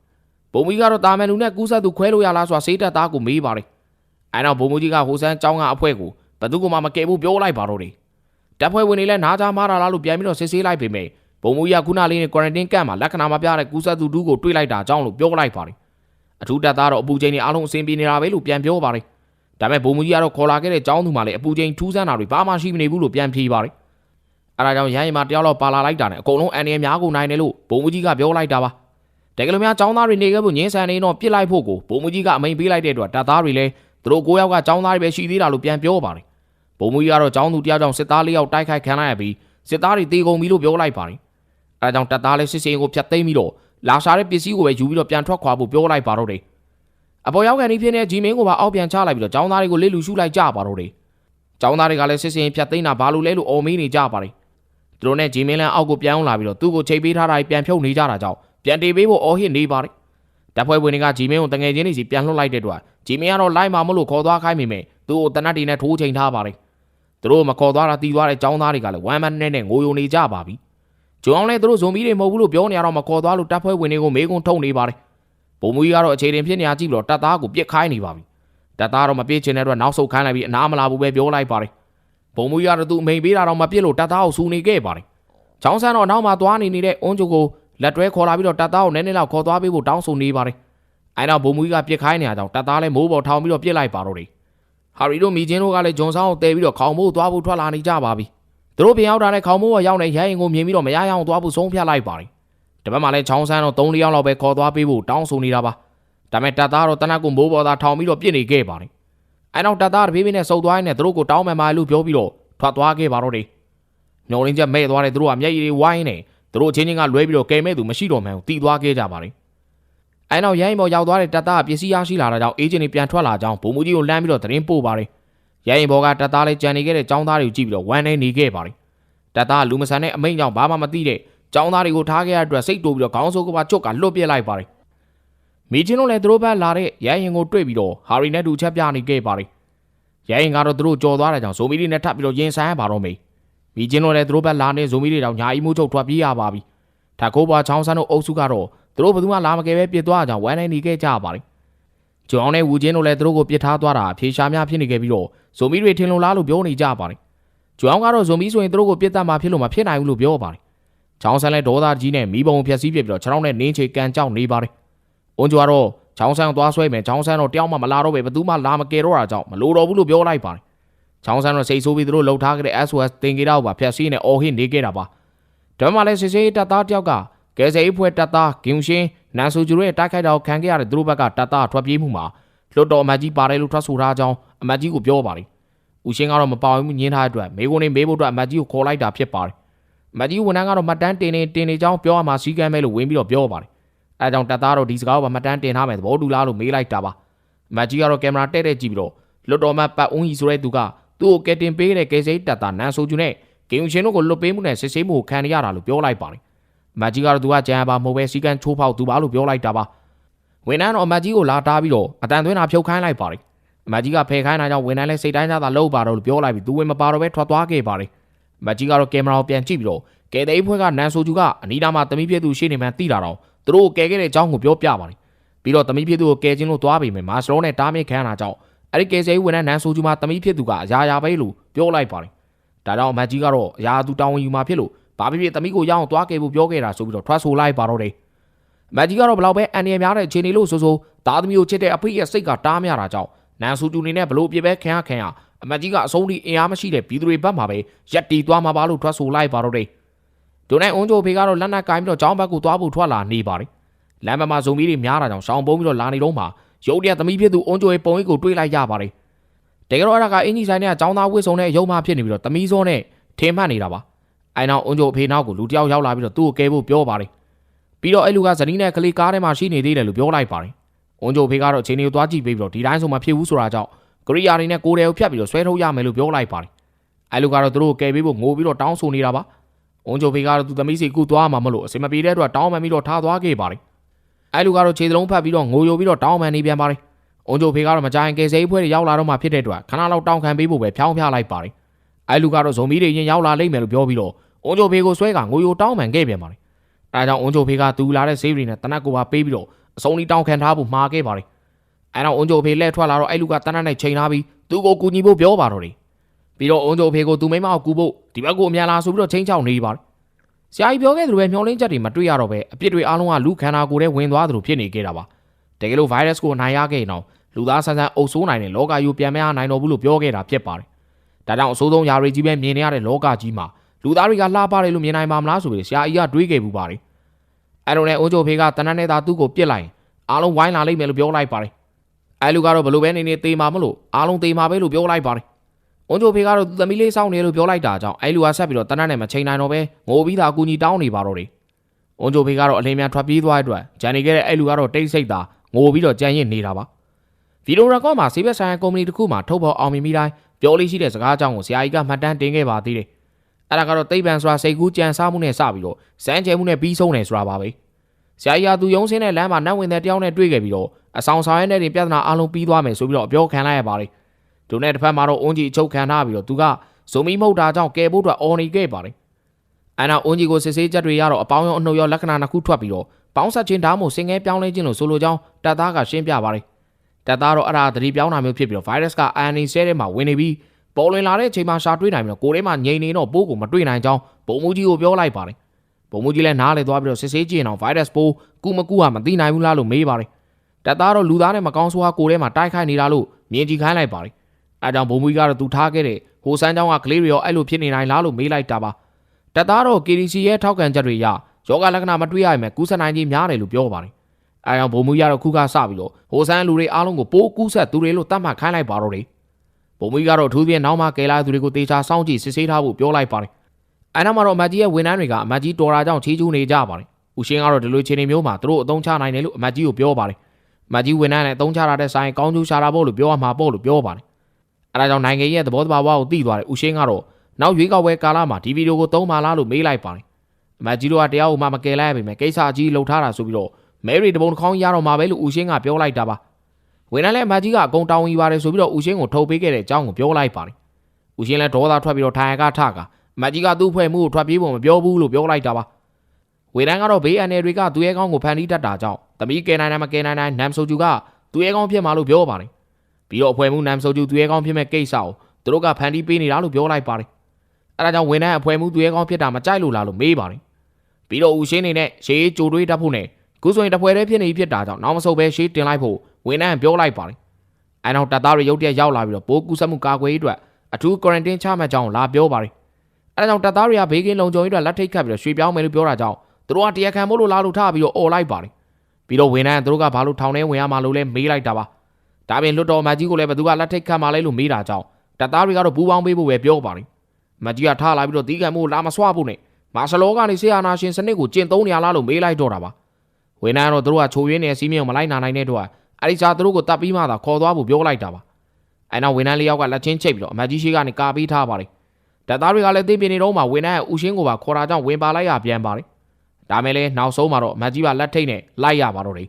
ဘုံမကြီးကတော့တာမန်လူနဲ့ကူးဆက်သူခွဲလို့ရလားဆိုတာစေးတက်သားကိုမေးပါတယ်။အဲနောက်ဘုံမကြီးကဟိုဆန်းကျောင်းကအဖွဲကိုဘသူကမှမကဲဘူးပြောလိုက်ပါတော့တယ်။တပ်ဖွဲ့ဝင်တွေလည်းနားကြမားတာလားလို့ပြန်ပြီးတော့စစ်ဆေးလိုက်ပေမဲ့ဘုံမကြီးကခုနလေးနဲ့ quarantine camp မှာလက္ခဏာမပြတဲ့ကူးဆက်သူတူးကိုတွေးလိုက်တာကြောင့်လို့ပြောလိုက်ပါတယ်။အထူးတပ်သားတော့အပူချိန်တွေအားလုံးအဆင်ပြေနေတာပဲလို့ပြန်ပြောပါတယ်။ဒါပေမဲ့ဘုံမကြီးကတော့ခေါ်လာခဲ့တဲ့ကျောင်းသူမှလည်းအပူချိန်ထူးဆန်းတာတွေဘာမှရှိမနေဘူးလို့ပြန်ဖြေပါတယ်။အဲဒါကြောင့်ရဟရင်မှာတယောက်တော့ပါလာလိုက်တာနဲ့အကုန်လုံးအန်ရများကုန်နိုင်တယ်လို့ဘုံမကြီးကပြောလိုက်တာပါ။ တကယ်လို့များကျောင်းသားတွေနေခဲ့ဖို့ငင်းဆန်နေတော့ပြစ်လိုက်ဖို့ကိုဘုံမကြီးကအမိန်ပေးလိုက်တဲ့အတွက်တပ်သားတွေလည်းသူတို့ကိုယောက်ကကျောင်းသားတွေပဲရှိသေးတာလို့ပြန်ပြောပါတယ်။ဘုံမကြီးကတော့ကျောင်းသူတယောက်ကြောင့်စစ်သားလေးယောက်တိုက်ခိုက်ခံလိုက်ရပြီးစစ်သားတွေတေကုန်ပြီလို့ပြောလိုက်ပါတယ်။အဲဒါကြောင့်တပ်သားလည်းစစ်စင်ကိုဖျက်သိမ်းပြီးတော့လာရှာတဲ့ပစ္စည်းကိုပဲယူပြီးတော့ပြန်ထွက်ခွာဖို့ပြောလိုက်ပါတော့တယ်။အပေါ်ရောက်ကန်ဒီဖြစ်နေဂျီမင်းကိုပါအောက်ပြန်ချလိုက်ပြီးတော့ကျောင်းသားတွေကိုလစ်လူရှုလိုက်ကြပါတော့တယ်။ကျောင်းသားတွေကလည်းစစ်စင်ဖျက်သိမ်းတာဘာလို့လဲလို့အော်မေးနေကြပါတယ်။သူတို့နဲ့ဂျီမင်းလန်အောက်ကိုပြန်အောင်လာပြီးတော့သူ့ကိုချိန်ပေးထားတာပြန်ဖြုတ်နေကြတာကြောင့် ပြန်တေးပေးဖို့အော်ဟစ်နေပါတယ်။တပ်ဖွဲ့ဝင်တွေကဂျီမင်းကိုတငယ်ချင်းတွေစီပြန်လွှတ်လိုက်တဲ့အတွက်ဂျီမင်းကတော့လိုက်မှာမလို့ခေါ်သွားခိုင်းမိမယ်သူ့ကိုတနတ်တီနဲ့ထိုးချိန်ထားပါတယ်။သူတို့မခေါ်သွားတာတီးသွားတဲ့ចောင်းသားတွေကလည်းဝမ်းမနဲ့နဲ့ငိုယုံနေကြပါပြီ။ဂျုံအောင်လည်းသူတို့ဇွန်မီတွေမဟုတ်ဘူးလို့ပြောနေရတော့မခေါ်သွားလို့တပ်ဖွဲ့ဝင်တွေကိုမေးခွန်းထုတ်နေပါတယ်။ပုံမူကြီးကတော့အခြေတင်ဖြစ်နေရကြည့်ပြီးတော့တပ်သားကိုပြစ်ခိုင်းနေပါပြီ။တပ်သားတော့မပြစ်ချင်တဲ့အတွက်နောက်ဆုတ်ခိုင်းလိုက်ပြီးအနားမလာဘူးပဲပြောလိုက်ပါတယ်။ပုံမူကြီးကတော့သူ့အမိန်ပေးတာတော့မပြစ်လို့တပ်သားကိုစူနေခဲ့ပါတယ်။ချောင်းဆန်းတော့နောက်မှသွားနေနေတဲ့အွန်းကျိုကို လက်တွဲခေါ်လာပြီးတော့တပ်သားကိုနည်းနည်းလောက်ခေါ်သွားပေးဖို့တောင်းဆိုနေပါတယ်။အဲနောက်ဘုံမူကြီးကပြစ်ခိုင်းနေရကြောင်းတပ်သားလည်းမိုးပေါ်ထောင်ပြီးတော့ပြစ်လိုက်ပါတော့တယ်။ဟာရီတို့မိချင်းတို့ကလည်းဂျွန်ဆောင်ကိုတဲပြီးတော့ခေါင်မိုးသွားဖို့ထွက်လာနေကြပါပြီ။သူတို့ပြန်ရောက်တာနဲ့ခေါင်မိုးကရောက်နေရဲရင်ကိုမြင်ပြီးတော့မရရအောင်သွားဖို့ဆုံးဖြတ်လိုက်ပါတယ်။တပတ်မှလည်းချောင်းဆန်းတော့3-4ယောက်လောက်ပဲခေါ်သွားပေးဖို့တောင်းဆိုနေတာပါ။ဒါပေမဲ့တပ်သားတော့တနက်ကိုမိုးပေါ်သားထောင်ပြီးတော့ပြစ်နေခဲ့ပါတယ်။အဲနောက်တပ်သားတပြေးပြေးနဲ့စုပ်သွားရင်းနဲ့သူတို့ကိုတောင်းမှန်ပါလို့ပြောပြီးတော့ထွက်သွားခဲ့ပါတော့တယ်။ညော်ရင်းချက်မဲ့သွားတဲ့သူတို့ကမျက်ရည်တွေဝိုင်းနေ သူတို့ချင်းချင်းကလွဲပြီးတော့ကဲမဲ့သူမရှိတော့မှန်းကိုတီးသွားခဲ့ကြပါတယ်။အဲနောက်ရိုင်းပေါ်ရောက်သွားတဲ့တပ်သားကပစ္စည်းရရှိလာတာကြောင့်အေဂျင့်တွေပြန်ထွက်လာကြောင်းဗိုလ်မှူးကြီးကိုလမ်းပြီးတော့သတင်းပို့ပါတယ်။ရိုင်းပေါ်ကတပ်သားလေးကြံနေခဲ့တဲ့ចောင်းသားတွေကိုကြည့်ပြီးတော့ဝမ်းနေနေခဲ့ပါတယ်။တပ်သားလူမဆန်တဲ့အမိန့်ကြောင့်ဘာမှမသိတဲ့ចောင်းသားတွေကိုထားခဲ့ရတဲ့အတွက်စိတ်တိုးပြီးတော့ခေါင်းဆိုးကပါချွတ်ကလွတ်ပြစ်လိုက်ပါတယ်။မိချင်းတို့လည်းသူတို့ဘက်လာတဲ့ရိုင်းရင်ကိုတွေ့ပြီးတော့ဟာရီနဲ့တူချက်ပြနေခဲ့ပါတယ်။ရိုင်းရင်ကတော့သူတို့ကြော်သွားတဲ့ကြောင့်ဇိုမီလေးနဲ့ထပ်ပြီးတော့ရင်ဆိုင်ရပါတော့မေ။ မိချင်းတို့လည်းသူတို့ဘက်လာနေဇိုမီလေးတောင်ညာအီမိုးချုပ်ထွက်ပြေးရပါပြီ။ထက်ခိုးပွားချောင်းဆန်းတို့အုပ်စုကတော့သူတို့ဘယ်သူမှလာမကယ်ပဲပြစ်သွားကြဝမ်းနေနေခဲ့ကြပါတယ်။ကျောင်းနဲ့ဝူချင်းတို့လည်းသူတို့ကိုပြစ်ထားသွားတာအဖြေရှာများဖြစ်နေခဲ့ပြီးတော့ဇိုမီတွေထင်လုံလားလို့ပြောနေကြပါတယ်။ကျောင်းကတော့ဇိုမီဆိုရင်သူတို့ကိုပြစ်တတ်မှဖြစ်လို့မဖြစ်နိုင်ဘူးလို့ပြောပါတယ်။ချောင်းဆန်းလည်းဒေါသကြီးနဲ့မိဘုံဖြက်စီးပြစ်ပြီးတော့ခြေထောက်နဲ့နင်းချေကန်ကြောက်နေပါတယ်။အွန်ကျော်ကတော့ချောင်းဆန်းသွားဆွဲမယ်ချောင်းဆန်းတော့တယောက်မှမလာတော့ပဲဘယ်သူမှလာမကယ်တော့တာကြောင့်မလိုတော့ဘူးလို့ပြောလိုက်ပါတယ်။ ချောင်းဆန်းတော့စိတ်ဆိုးပြီးသူတို့လှုပ်ထားခဲ့တဲ့ SOS တင်ကြတော့ပါဖြက်စီးနဲ့အော်ဟစ်နေခဲ့တာပါ။ဒါမှလည်းစစ်စေးတပ်သားတယောက်ကကယ်ဆယ်ရေးဖွဲ့တပ်သားဂင်ရှင်နန်ဆူဂျူရဲ့တိုက်ခိုက်တာကိုခံခဲ့ရတဲ့သူတို့ဘက်ကတပ်သားထွက်ပြေးမှုမှာလွတ်တော်အမတ်ကြီးပါတယ်လို့ထွက်ဆိုထားကြောင်းအမတ်ကြီးကိုပြောပါတယ်။ဦးရှင်းကတော့မပါဝင်မှုညင်းထားတဲ့အတွက်မေကွန်နေမေးဖို့အတွက်အမတ်ကြီးကိုခေါ်လိုက်တာဖြစ်ပါတယ်။အမတ်ကြီးဝန်ထမ်းကတော့မှတ်တမ်းတင်နေတင်နေကြောင်းပြောရမှာစီကမ်းမဲလို့ဝင်ပြီးတော့ပြောပါတယ်။အဲဒါကြောင့်တပ်သားတော့ဒီစကားကိုမှတ်တမ်းတင်ထားမယ်သဘောတူလားလို့မေးလိုက်တာပါ။အမတ်ကြီးကတော့ကင်မရာတဲ့တဲ့ကြည့်ပြီးတော့လွတ်တော်မတ်ပတ်ဦးကြီးဆိုတဲ့သူက သူ့ကိုကယ်တင်ပေးတဲ့ကယ်ဆယ်တပ်သားနန်ဆိုဂျူနဲ့ဂင်ရှင်တို့ကိုလွတ်ပေးမှုနဲ့စစ်ဆေးမှုကိုခံရတာလို့ပြောလိုက်ပါတယ်။မတ်ကြီးကတော့သူကကြံပါမဟုတ်ပဲစီကံချိုးဖောက်သူပါလို့ပြောလိုက်တာပါ။ဝန်ထမ်းတော်မတ်ကြီးကိုလာတားပြီးတော့အတန်သွင်းတာဖြုတ်ခိုင်းလိုက်ပါတယ်အမတ်ကြီးကဖယ်ခိုင်းတာကြောင့်ဝန်ထမ်းလဲစိတ်တိုင်းသားသာလှုပ်ပါတော့လို့ပြောလိုက်ပြီးသူဝင်မပါတော့ပဲထွက်သွားခဲ့ပါတယ်အမတ်ကြီးကတော့ကင်မရာကိုပြန်ကြည့်ပြီးတော့ကဲတဲ့ဖွဲ့ကနန်ဆိုဂျူကအနီးနားမှာတမိပြည့်သူရှိနေမှန်းသိတာတော့သူတို့ကိုကဲခဲ့တဲ့အကြောင်းကိုပြောပြပါတယ်ပြီးတော့တမိပြည့်သူကိုကဲချင်းလို့သွားပြီမယ်မာစလောနဲ့တားမြစ်ခံရတာကြောင့် အဲ့ဒီကဲဆယ်ဝန်ထမ်းနန်ဆိုဂျူမှာတမိပြည့်သူကအရာရာပဲလို့ပြောလိုက်ပါတယ်ဒါကြောင့်အမတ်ကြီးကတော့အရာသူတောင်းဝင်ယူมาဖြစ်လို့ဘာဖြစ်ဖြစ်တမိကိုရအောင်သွားခဲ့ဖို့ပြောခဲ့တာဆိုပြီးတော့ထွက်ဆိုလိုက်ပါတော့တယ်မတ်ကြီးကတော့ဘလောက်ပဲအန်ရများတဲ့ခြေနေလို့ဆိုဆိုသားသမီးကိုချစ်တဲ့အဖေရဲ့စိတ်ကတားမြတာကြောင့်နန်ဆူတူနေနဲ့ဘလို့ပြပဲခံရခံရအမတ်ကြီးကအဆုံးထိအင်အားမရှိတဲ့ပြည်သူတွေဘက်မှာပဲရက်တီသွားမှာပါလို့ထွက်ဆိုလိုက်ပါတော့တယ်ဒိုနိုင်အွန်ဂျိုဖေကတော့လက်နက်ကင်ပြီးတော့ကြောင်းဘက်ကိုသွားဖို့ထွက်လာနေပါတယ်လမ်းမမှာဇုံမီတွေများတာကြောင့်ရှောင်းပုံးပြီးတော့လာနေတော့မှ ရုတ်တရက်သမီးဖြစ်သူအွန်ဂျိုရဲ့ပုံရိပ်ကိုတွေးလိုက်ရပါတယ်တကယ်တော့အဲ့ဒါကအင်ကြီးဆိုင်နဲ့အကြောင်းသားဝစ်စုံနဲ့ရုံမှဖြစ်နေပြီးတော့သမီးစောနဲ့ထင်မှတ်နေတာပါအဲနောက်အွန်ဂျိုအဖေနောက်ကိုလူတယောက်ရောက်လာပြီးတော့သူ့ကိုကဲဖို့ပြောပါတယ်ပြီးတော့အဲ့လူကဇနီးနဲ့ကလေးကားထဲမှာရှိနေသေးတယ်လို့ပြောလိုက်ပါတယ်။ဝန်ကြိုဖေကတော့အချိန်လေးကိုသွားကြည့်ပေးပြီးတော့ဒီတိုင်းဆိုမှဖြစ်ဘူးဆိုတာကြောင့်ကရိယာတွေနဲ့ကိုယ်တယ်ကိုဖြတ်ပြီးတော့ဆွဲထုတ်ရမယ်လို့ပြောလိုက်ပါတယ်။အဲ့လူကတော့သူတို့ကိုကယ်ပေးဖို့ငိုပြီးတော့တောင်းဆိုနေတာပါ။ဝန်ကြိုဖေကတော့သူသမီးစီကူသွားမှာမလို့အစင်မပြေတဲ့အတွက်တောင်းပန်ပြီးတော့ထားသွားခဲ့ပါတယ်။ အဲ့လူကတော့ခြေစလုံးဖတ်ပြီးတော့ငိုယိုပြီးတော့တောင်းပန်နေပြန်ပါတယ်။ဝန်ကြိုဖေကတော့မကြိုင်ကယ်ဆယ်ရေးဖွဲ့တွေရောက်လာတော့မှဖြစ်တဲ့အတွက်ခဏလောက်တောင်းခံပေးဖို့ပဲဖြောင်းဖျလိုက်ပါတယ်။အဲ့လူကတော့ဇုံမီတွေရင်ရောက်လာလိမ့်မယ်လို့ပြောပြီးတော့ဝန်ကြိုဖေကိုဆွဲကငိုယိုတောင်းပန်ခဲ့ပြန်ပါတယ်။အဲဒါကြောင့်အွန်ချိုဖေးကသူလာတဲ့ဈေးတွေနဲ့တနက်ကိုပါပေးပြီးတော့အစုံလေးတောင်းခံထားဖို့မှာခဲ့ပါတယ်။အဲတော့အွန်ချိုဖေးလက်ထွက်လာတော့အဲ့လူကတနက်နဲ့ချိန်ထားပြီးသူ့ကိုကူညီဖို့ပြောပါတော့တယ်။ပြီးတော့အွန်ချိုဖေးကိုသူမိမကိုကူဖို့ဒီဘက်ကိုအမြန်လာဆိုပြီးတော့ချိန်ချောက်နေပါတယ်။ ဆရာကြီးပြောခဲ့သလိုပဲမျောလင်းချက်တွေမတွေ့ရတော့ပဲအပြစ်တွေအားလုံးကလူခန္ဓာကိုယ်ထဲဝင်သွားသလိုဖြစ်နေခဲ့တာပါ။တကယ်လို့ virus ကိုနိုင်ရခဲ့ရင်တော့လူသားဆန်းဆန်းအုပ်ဆိုးနိုင်တဲ့လောကယူပြန်မရနိုင်တော့ဘူးလို့ပြောခဲ့တာဖြစ်ပါတယ်။ဒါကြောင့်အဆိုးဆုံးຢာတွေကြီးပဲမြင်နေရတဲ့လောကကြီးမှာလူသားတွေကလှပတယ်လို့မြင်နိုင်ပါမလားဆိုပြီးဆရာကြီးကတွေးခဲ့ပူပါတယ်။အဲ့တော့နဲ့အုံးချိုဖေးကတနတ်နဲ့သာသူ့ကိုပြစ်လိုက်ရင်အားလုံးဝိုင်းလာလိမ့်မယ်လို့ပြောလိုက်ပါတယ်။အဲ့လူကတော့ဘလို့ပဲနေနေသေးမှာမလို့အားလုံးသေးမှာပဲလို့ပြောလိုက်ပါတယ်။ အုံးချိုဖေးကတော့သူသမီးလေးစောင့်နေလို့ပြောလိုက်တာကြောင့်အဲ့လူကဆက်ပြီးတော့တနတ်နဲ့မချိန်နိုင်တော့ပဲငိုပြီးသားအကူကြီးတောင်းနေပါတော့တယ်။အုံးချိုဖေးကတော့အလင်းမြန်ထွက်ပြေးသွားတဲ့အတွက်ဂျန်နေခဲ့တဲ့အဲ့လူကတော့တိတ်ဆိတ်တာငိုပြီးတော့ကြံ့ရင်နေတာပါ။ဗီဒီယိုရက်ကော့မှာဆေးဘက်ဆိုင်ရာကုမ္ပဏီတစ်ခုမှထုတ်ဖော်အောင်မြင်ပြီးတိုင်းပြောလို့ရှိတဲ့စကားအကြောင်းကိုဆရာကြီးကမှတ်တမ်းတင်ခဲ့ပါသေးတယ်။အဲ့ဒါကတော့သိပ္ပံဆိုတာစိတ်ကူးကြံစားမှုနဲ့စပြီးတော့စမ်းကြဲမှုနဲ့ပြီးဆုံးတယ်ဆိုတာပါပဲ။ဆရာကြီးကသူယုံစင်းတဲ့လမ်းမှာနတ်ဝင်တဲ့တယောက်နဲ့တွေ့ခဲ့ပြီးတော့အဆောင်ဆောင်ရဲတဲ့တင်ပြဿနာအလုံးပြီးသွားမယ်ဆိုပြီးတော့အပြောခံလိုက်ရပါတယ်။ သူနဲ့တစ်ဖက်မှာတော့အွန်ကြီးအချုပ်ခံထားပြီးတော့သူကဇုံမီမဟုတ်တာကြောင့်ကဲဖို့အတွက်အော်နေခဲ့ပါတယ်။အဲနောက်အွန်ကြီးကိုစစ်ဆေးချက်တွေရတော့အပေါင်းရောအနှုတ်ရောလက္ခဏာနှစ်ခုထွက်ပြီးတော့ပေါင်းဆက်ခြင်းဓာတ်မို့စင်ငယ်ပြောင်းလဲခြင်းလို့ဆိုလိုကြောင်းတပ်သားကရှင်းပြပါတယ်။တပ်သားတော့အဲ့ဒါသတိပြောင်းတာမျိုးဖြစ်ပြီးတော့ virus က RNA ဆဲထဲမှာဝင်နေပြီးပေါ်လွင်လာတဲ့အချိန်မှာရှာတွေ့နိုင်ပြီးတော့ကိုယ်ထဲမှာငြိမ်နေတော့ပိုးကိုမတွေ့နိုင်ကြောင်းပုံမှုကြီးကိုပြောလိုက်ပါတယ်။ပုံမှုကြီးလည်းနားလေသွားပြီးတော့စစ်ဆေးကြည့်ရင်တော့ virus ပိုးကုမကူဟာမသိနိုင်ဘူးလားလို့မေးပါတယ်။တက်သားတော့လူသားနဲ့မကောင်းဆိုးဟာကိုယ်ထဲမှာတိုက်ခိုက်နေတာလို့မြင်ကြည့်ခိုင်းလိုက်ပါတယ်။ အဲကြောင့်ပုံမှုကြီးကတော့သူထားခဲ့တဲ့ဟိုစမ်းချောင်းကကလေးတွေရောအဲ့လိုဖြစ်နေနိုင်လားလို့မေးလိုက်တာပါ။တက်သားတော့ KDC ရဲ့ထောက်ခံချက်တွေအရယောဂလက္ခဏာမတွေ့ရရင်ကူးစက်နိုင်ခြင်းများတယ်လို့ပြောပါတယ်။အဲကြောင့်ပုံမှုကြီးကတော့ခုကစပြီးတော့ဟိုစမ်းလူတွေအားလုံးကိုပိုးကူးဆက်သူတွေလို့တတ်မှတ်ခိုင်းလိုက်ပါတော့တယ်။ပုံမှုကြီးကတော့အထူးသဖြင့်နောက်မှကယ်လာသူတွေကိုတေချာစောင့်ကြည့်စစ်ဆေးထားဖို့ပြောလိုက်ပါတယ်။အဲနောက်မှာတော့အမတ်ကြီးရဲ့ဝန်ထမ်းတွေကအမတ်ကြီးတော်တာကြောင့်ချီးကျူးနေကြပါတယ်။ဦးရှင်းကတော့ဒီလိုခြေနေမျိုးမှာသူတို့အသုံးချနိုင်တယ်လို့အမတ်ကြီးကိုပြောပါတယ်။အမတ်ကြီးဝန်ထမ်းနဲ့အသုံးချတာတဲ့ဆိုင်ကောင်းကျိုးရှာတာပေါ့လို့ပြောရမှာပေါ့လို့ပြောပါတယ်။ အဲဒါကြောင့်နိုင်ငံရဲ့သဘောတဘာဝကိုသိသွားတယ်ဦးရှင်းကတော့နောက်ရွေးကောက်ပွဲကာလမှာဒီဗီဒီယိုကိုသုံးပါလားလို့မေးလိုက်ပါတယ်။အမတ်ကြီးတို့ကတရားဥမှမကယ်လိုက်ရပေမဲ့ကိစ္စအကြီးလှုပ်ထားတာဆိုပြီးတော့မဲရီတပုံတစ်ခေါင်းရတော့မှာပဲလို့ဦးရှင်းကပြောလိုက်တာပါ။ဝန်ထမ်းလည်းအမတ်ကြီးကအကုန်တောင်းယူပါတယ်ဆိုပြီးတော့ဦးရှင်းကိုထုတ်ပေးခဲ့တဲ့အကြောင်းကိုပြောလိုက်ပါတယ်။ဦးရှင်းလည်းဒေါသထွက်ပြီးတော့ထိုင်ရကထကအမတ်ကြီးကသူ့ဖွဲ့မှုကိုထွက်ပြေးဖို့မပြောဘူးလို့ပြောလိုက်တာပါဝေဒန်ကတော့ဘေးအန်နယ်တွေကသူ့ရဲ့ကောင်းကိုဖန်တီးတတ်တာကြောင့်သမီးကယ်နိုင်နိုင်မကယ်နိုင်နိုင်နမ်ဆိုဂျူကသူ့ရဲ့ကောင်းဖြစ်မှာလို့ပြောပါတယ် ပြီးတော့အဖွဲ့မှုနမ်ဆိုဂျူသူ့ရဲ့ကောင်းဖြစ်မဲ့ကိစ္စကိုသူတို့ကဖန်တီးပေးနေတာလို့ပြောလိုက်ပါတယ်အဲဒါကြောင့်ဝေဒန်အဖွဲ့မှုသူ့ရဲ့ကောင်းဖြစ်တာမကြိုက်လို့လားလို့မေးပါတယ်ပြီးတော့ဦးရှင်းနေနဲ့ရှေးကြိုတွေးတတ်ဖို့နဲ့ခုဆိုရင်တပွဲတည်းဖြစ်နေဖြစ်တာကြောင့်နောက်မဆုတ်ပဲရှေးတင်လိုက်ဖို့ဝေဒန်ပြောလိုက်ပါတယ်အဲနောက်တပ်သားတွေရုတ်တရက်ရောက်လာပြီးတော့ပိုးကူးစက်မှုကာကွယ်ရေးအတွက်အထူး quarantine ချမှတ်ကြောင်းလာပြောပါတယ်အဲဒါကြောင့်တပ်သားတွေကဘေးကင်းလုံခြုံရေးအတွက်လက်ထိတ်ခတ်ပြီးတော့ရွှေ့ပြောင်းမယ်လို့ပြောတာကြောင့်သူတို့ကတရားခံဖို့လို့လာလို့ထားပြီးတော့អော်လိုက်ပါတယ်ပြီးတော့ဝန်ထမ်းသူတို့ကဘာလို့ထောင်ထဲဝင်ရမှာလို့လဲမေးလိုက်တာပါ ဒါပြင်လွတ်တော်မကြီးကိုလည်းဘသူကလက်ထိတ်ခတ်မှာလဲလို့မေးတာကြောင့်တပ်သားတွေကတော့ပူပေါင်းပေးဖို့ပဲပြောပါတယ်မကြီးကထားလာပြီးတော့တီးခံမှုလာမဆွဖို့နဲ့မာဆလောကနေဆေးအာနာရှင်စနစ်ကိုကျင့်သုံးနေရလားလို့မေးလိုက်တော့တာပါဝန်ထမ်းကတော့သူတို့ကချိုရင်းနေစီးမြုံမလိုက်နာနိုင်တဲ့တော့အဲ့ဒီစားသူတို့ကိုတတ်ပြီးမှသာခေါ်သွားဖို့ပြောလိုက်တာပါအဲနောက်ဝန်ထမ်းလေးယောက်ကလက်ချင်းချိတ်ပြီးတော့အမကြီးရှိကနေကာပေးထားပါတယ်တပ်သားတွေကလည်းသိပြနေတော့မှဝန်ထမ်းရဲ့ဥရှင်းကိုပါခေါ်တာကြောင့်ဝင်ပါလိုက်ရပြန်ပါတယ်ဒါမဲ့လည်းနောက်ဆုံးမှာတော့အမကြီးပါလက်ထိတ်နဲ့လိုက်ရပါတော့တယ်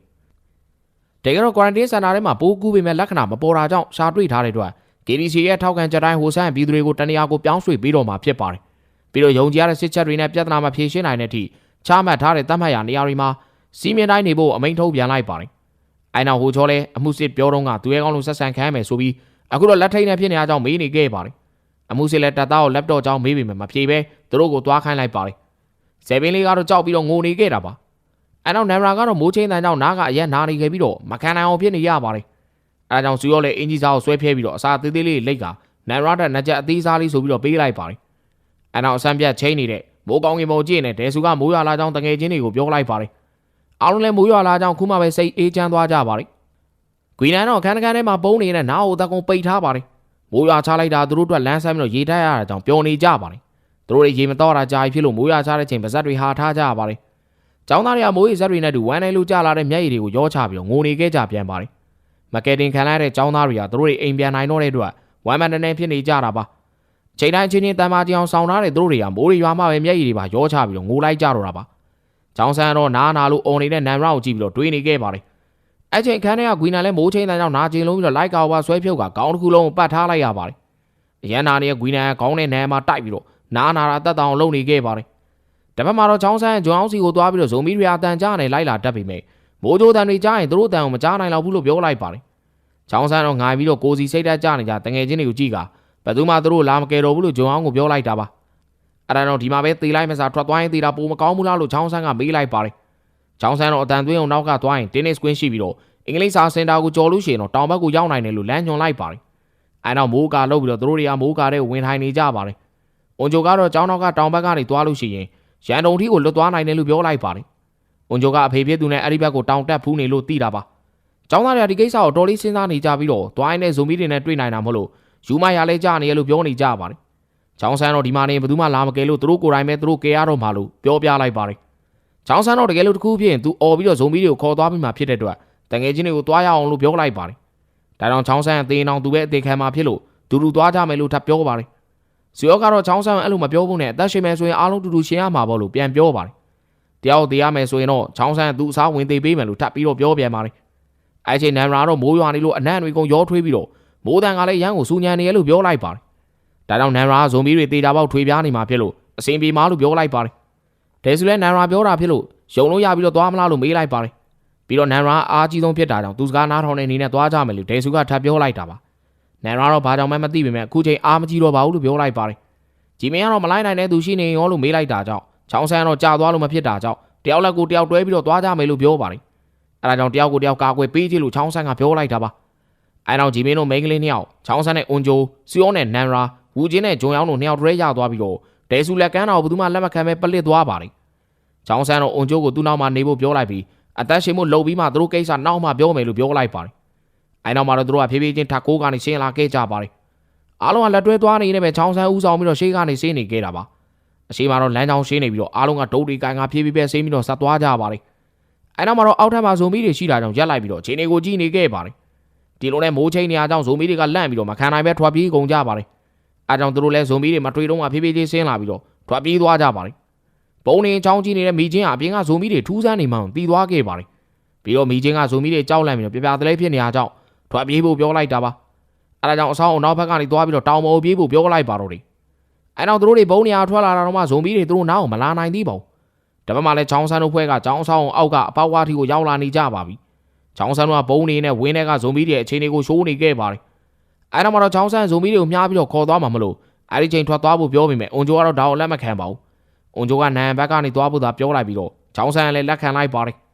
တတကယ်တော့ quarantine center ထဲမှာပိုးကူးပေမဲ့လက္ခဏာမပေါ်တာကြောင့်ရှာတွေ့ထားတဲ့အတွက် KDC ရဲ့ထောက်ခံချက်တိုင်းဟိုဆန်းပြည်သူတွေကိုတနေရာကိုပြောင်းရွှေ့ပြီးတော့မှာဖြစ်ပါတယ်ပြီးတော့ယုံကြည်ရတဲ့စစ်ချက်တွေနဲ့ပြဿနာမဖြေရှင်းနိုင်တဲ့အထိချမှတ်ထားတဲ့တတ်မှတ်ရာနေရာတွေမှာစီးမြင်တိုင်းနေဖို့အမိန့်ထုတ်ပြန်လိုက်ပါတယ်အဲနောက်ဟိုချောလဲအမှုစစ်ပြောတော့ကသူရဲကောင်းလို့ဆက်ဆံခံရမယ်ဆိုပြီးအခုတော့လက်ထိတ်နဲ့ဖြစ်နေတဲ့အကြောင်းမေးနေခဲ့ပါတယ်အမှုစစ်လက်တပ်သားကို laptop ကြောင်းမေးပေမဲ့မဖြေဘဲသူတို့ကိုသွားခိုင်းလိုက်ပါတယ်ဆယ်ပင်းလေးကတော့ကြောက်ပြီးတော့ငိုနေခဲ့တာပါ အဲနောက်နမ်ရာကတော့မိုးချင်းတန်းကြောင့်နားကအရက်နာနေခဲ့ပြီးတော့မခံနိုင်အောင်ဖြစ်နေရပါတယ်အဲဒါကြောင့်စုရောလည်းအင်ဂျီစားကိုဆွဲဖျဲပြီးတော့အစာသေးသေးလေးလိတ်ကနမ်ရာတဲ့နှက်ချက်အသေးစားလေးဆိုပြီးတော့ပေးလိုက်ပါတယ်အဲနောက်အဆန်းပြတ်ချင်းနေတဲ့မိုးကောင်းကင်ပုံကြည့်နေဒဲဆူကမိုးရွာလာကြောင်းတငယ်ချင်းတွေကိုပြောလိုက်ပါတယ်အားလုံးလည်းမိုးရွာလာကြောင်းခုမှပဲစိတ်အေးချမ်းသွားကြပါတယ်ဂွီနန်တော့ခန်းတကန်းထဲမှာပုံနေတဲ့နားကိုတကုံပိတ်ထားပါတယ်မိုးရွာချလိုက်တာသူတို့အတွက်လမ်းဆမ်းပြီးတော့ရေထက်ရတာကြောင့်ပျော်နေကြပါတယ်သူတို့တွေရေမတော့တာကြာပြီဖြစ်လို့မိုးရွာချတဲ့ချိန်ပါဇက်တွေဟာထားကြပါတယ် ကျောင်းသားတွေကမိုးရေဇက်တွေနဲ့တူဝမ်းနေလို့ကြာလာတဲ့မျက်ရည်တွေကိုရောချပြီးတော့ငိုနေခဲ့ကြပြန်ပါတယ်မကယ်တင်ခံလိုက်တဲ့ကျောင်းသားတွေကသူတို့တွေအိမ်ပြန်နိုင်တော့တဲ့အတွက်ဝမ်းမန်တနေဖြစ်နေကြတာပါချိန်တိုင်းချင်းချင်းတန်မာကြောင်ဆောင်ထားတဲ့သူတို့တွေကမိုးတွေရွာမှပဲမျက်ရည်တွေပါရောချပြီးတော့ငိုလိုက်ကြတော့တာပါကျောင်းဆန်းတော့နားနာလို့អော်နေတဲ့နန်ရောက်ကိုကြည့်ပြီးတော့တွေးနေခဲ့ပါတယ်အဲ့ချိန်ခန်းထဲကဂွီနာလည်းမိုးချိန်တန်းကြောင့်နာကျင်လုံးပြီးတော့လိုက်ကောက်ပါဆွဲဖြုတ်ကခေါင်းတစ်ခုလုံးကိုပတ်ထားလိုက်ရပါတယ်အရန်နာနေဂွီနာကခေါင်းနဲ့နန်မှာတိုက်ပြီးတော့နားနာတာတက်တောင်လုံနေခဲ့ပါတယ် တပတ်မှာတော့ချောင်းဆန်းဂျွန်အောင်စီကိုသွားပြီးတော့ဇုံမီရီယာတန်ကြားနဲ့လိုက်လာတတ်ပြီမဲ့မိုးကြိုးတန်တွေကြားရင်သူတို့တန်ကိုမကြားနိုင်တော့ဘူးလို့ပြောလိုက်ပါတယ်ချောင်းဆန်းတော့ငိုင်ပြီးတော့ကိုစီစိတ်တက်ကြနေကြတငယ်ချင်းတွေကိုကြည့်ကဘယ်သူမှသူတို့လာမကယ်တော့ဘူးလို့ဂျွန်အောင်ကိုပြောလိုက်တာပါအဲ့ဒါတော့ဒီမှာပဲသေလိုက်မစားထွက်သွားရင်သေတာပိုမကောင်းဘူးလားလို့ချောင်းဆန်းကမေးလိုက်ပါတယ်ချောင်းဆန်းတော့အတန်သွင်းအောင်နောက်ကသွားရင် tennis queen ရှိပြီးတော့အင်္ဂလိပ်စာစင်တာကိုကြော်လို့ရှိရင်တော့တောင်ဘက်ကိုရောက်နိုင်တယ်လို့လမ်းညွှန်လိုက်ပါတယ်အဲနောက်မိုးကာလောက်ပြီးတော့သူတို့တွေကမိုးကာတဲ့ဝင်ထိုင်နေကြပါတယ်။အွန်ဂျိုကတော့ကျောင်းနောက်ကတောင်ဘက်ကနေသွားလို့ရှိရင် ရန်တုံထီကိုလွတ်သွားနိုင်တယ်လို့ပြောလိုက်ပါတယ်။အွန်ဂျိုကအဖေဖြစ်သူနဲ့အဲ့ဒီဘက်ကိုတောင်တက်ဖူးနေလို့သိတာပါ။ကျောင်းသားတွေကဒီကိစ္စကိုတော်လေးစဉ်းစားနေကြပြီးတော့သွားရင်လည်းဇုံမီတွေနဲ့တွေ့နိုင်တာမဟုတ်လို့ယူမရလဲကြနေရလို့ပြောနေကြပါတယ်။ချောင်းဆန်းတော့ဒီမှာနေဘယ်သူမှလာမကယ်လို့သူတို့ကိုယ်တိုင်ပဲသူတို့ကယ်ရတော့မှလို့ပြောပြလိုက်ပါတယ်။ချောင်းဆန်းတော့တကယ်လို့တခုဖြစ်ရင်သူអော်ပြီးတော့ဇုံမီတွေကိုခေါ်သွားပြီးမှဖြစ်တဲ့အတွက်တငယ်ချင်းတွေကိုသွားရအောင်လို့ပြောလိုက်ပါတယ်။ဒါကြောင့်ချောင်းဆန်းအသေးအောင်သူပဲအသေးခံမှာဖြစ်လို့ဒူဒူသွားကြမယ်လို့ထပ်ပြောပါတယ်။ ဇီယောကတော့ချောင်းဆန်းအဲ့လိုမပြောဘူးနဲ့အသက်ရှင်မယ်ဆိုရင်အားလုံးတူတူရှင်ရမှာပေါ့လို့ပြန်ပြောပါတယ်။တယောက်သေးရမယ်ဆိုရင်တော့ချောင်းဆန်းသူ့အစားဝင်သေးပေးမယ်လို့ထပ်ပြီးတော့ပြောပြန်ပါတယ်။အဲ့ချိန်နမ်ရာတော့မိုးရွာနေလို့အနံ့တွေကုန်ရောထွေးပြီးတော့မိုးတန်ကလည်းရန်ကိုစူညံနေရလို့ပြောလိုက်ပါတယ်။ဒါကြောင့်နမ်ရာဇုံမီတွေတေတာပေါက်ထွေပြားနေမှာဖြစ်လို့အစင်ပြေမာလို့ပြောလိုက်ပါတယ်။ဒဲဆူလည်းနမ်ရာပြောတာဖြစ်လို့ယုံလို့ရပြီးတော့သွားမလားလို့မေးလိုက်ပါတယ်။ပြီးတော့နမ်ရာအားကြီးဆုံးဖြစ်တာကြောင့်သူစကားနားထောင်နေနေနဲ့သွားကြမယ်လို့ဒဲဆူကထပ်ပြောလိုက်တာပါ။ နမ်ရာတော့ဘာကြောင့်မှမသိပေမဲ့အခုချိန်အားမကြီးတော့ပါဘူးလို့ပြောလိုက်ပါတယ်။ဂျီမင်ကတော့မလိုက်နိုင်တဲ့သူရှိနေရောလို့မေးလိုက်တာကြောင့်ချောင်းဆန်းတော့ကြာသွားလို့မဖြစ်တာကြောင့်တယောက်လက်ကိုတယောက်တွဲပြီးတော့သွားကြမယ်လို့ပြောပါတယ်။အဲဒါကြောင့်တယောက်ကိုတယောက်ကာကွယ်ပေးကြည့်လို့ချောင်းဆန်းကပြောလိုက်တာပါ။အဲနောက်ဂျီမင်တို့မိန်းကလေးနှစ်ယောက်ချောင်းဆန်းနဲ့အွန်ဂျိုစီယောနဲ့နန်ရာဝူချင်းနဲ့ဂျွန်ယောင်းတို့နှစ်ယောက်တည်းရသွားပြီးတော့ဒဲဆူလက်ကန်းတော်ဘယ်သူမှလက်မခံပဲပလစ်သွားပါတယ်။ချောင်းဆန်းတို့အွန်ဂျိုကိုသူ့နောက်မှာနေဖို့ပြောလိုက်ပြီးအသက်ရှင်မှုလှုပ်ပြီးမှသူတို့ကိစ္စနောက်မှပြောမယ်လို့ပြောလိုက်ပါတယ်။ အဲနောက်မှာတော့သူတို့ကဖြည်းဖြည်းချင်းထပ်ကိုးကနေရှင်းလာခဲ့ကြပါတယ်။အားလုံးကလက်တွဲသွားနေနေပဲချောင်းဆန်းဦးဆောင်ပြီးတော့ရှေးကနေရှင်းနေခဲ့တာပါ။အရှိမှာတော့လမ်းကြောင်းရှင်းနေပြီးတော့အားလုံးကဒုတ်တွေကန်ကဖြည်းဖြည်းပဲဆင်းပြီးတော့ဆက်သွားကြပါတယ်။အဲနောက်မှာတော့အောက်ထပ်မှာဇုံမီတွေရှိတာကြောင့်ရက်လိုက်ပြီးတော့ခြေနေကိုကြည့်နေခဲ့ပါတယ်။ဒီလိုနဲ့မိုးချိန်နေရာကြောင့်ဇုံမီတွေကလန့်ပြီးတော့မခံနိုင်ပဲထွက်ပြေးကုန်ကြပါတယ်။အဲကြောင့်သူတို့လည်းဇုံမီတွေမတွေ့တော့မှဖြည်းဖြည်းချင်းဆင်းလာပြီးတော့ထွက်ပြေးသွားကြပါတယ်။ဘုံနေချောင်းကြီးနေတဲ့မိချင်းကအပြင်ကဇုံမီတွေထူးဆန်းနေမှတီးသွားခဲ့ပါတယ်။ပြီးတော့မိချင်းကဇုံမီတွေကြောက်လန့်ပြီးတော့ပြပြတလဲဖြစ်နေတာကြောင့် ထွက်ပြေးဖို့ပြောလိုက်တာပါ။အဲဒါကြောင့်အဆောင်အနောက်ဘက်ကနေသွားပြီးတော့တောင်ပေါ်ပြေးဖို့ပြောလိုက်ပါတော့တယ်။အဲနောက်သူတို့တွေဘုံနေရာထွက်လာတာတော့မှဇုံမီတွေသူတို့နောက်ကိုမလာနိုင်သေးပါဘူး။ဒါပေမဲ့လည်းချောင်းဆန်းတို့ဖွဲ့ကချောင်းဆောင်အောက်ကအပေါက်ဝါထီကိုရောက်လာနေကြပါပြီ။ချောင်းဆန်းတို့ကဘုံနေနဲ့ဝင်းထဲကဇုံမီတွေအခြေအနေကိုရှိုးနေခဲ့ပါတယ်။အဲနောက်မှာတော့ချောင်းဆန်းဇုံမီတွေကိုမြားပြီးတော့ခေါ်သွားမှာမလို့အဲဒီချိန်ထွက်သွားဖို့ပြောပေမဲ့အွန်ဂျိုကတော့ဒါကိုလက်မခံပါဘူး။အွန်ဂျိုကနန်ဘက်ကနေသွားဖို့သာပြောလိုက်ပြီးတော့ချောင်းဆန်းလည်းလက်ခံလိုက်ပါတယ်။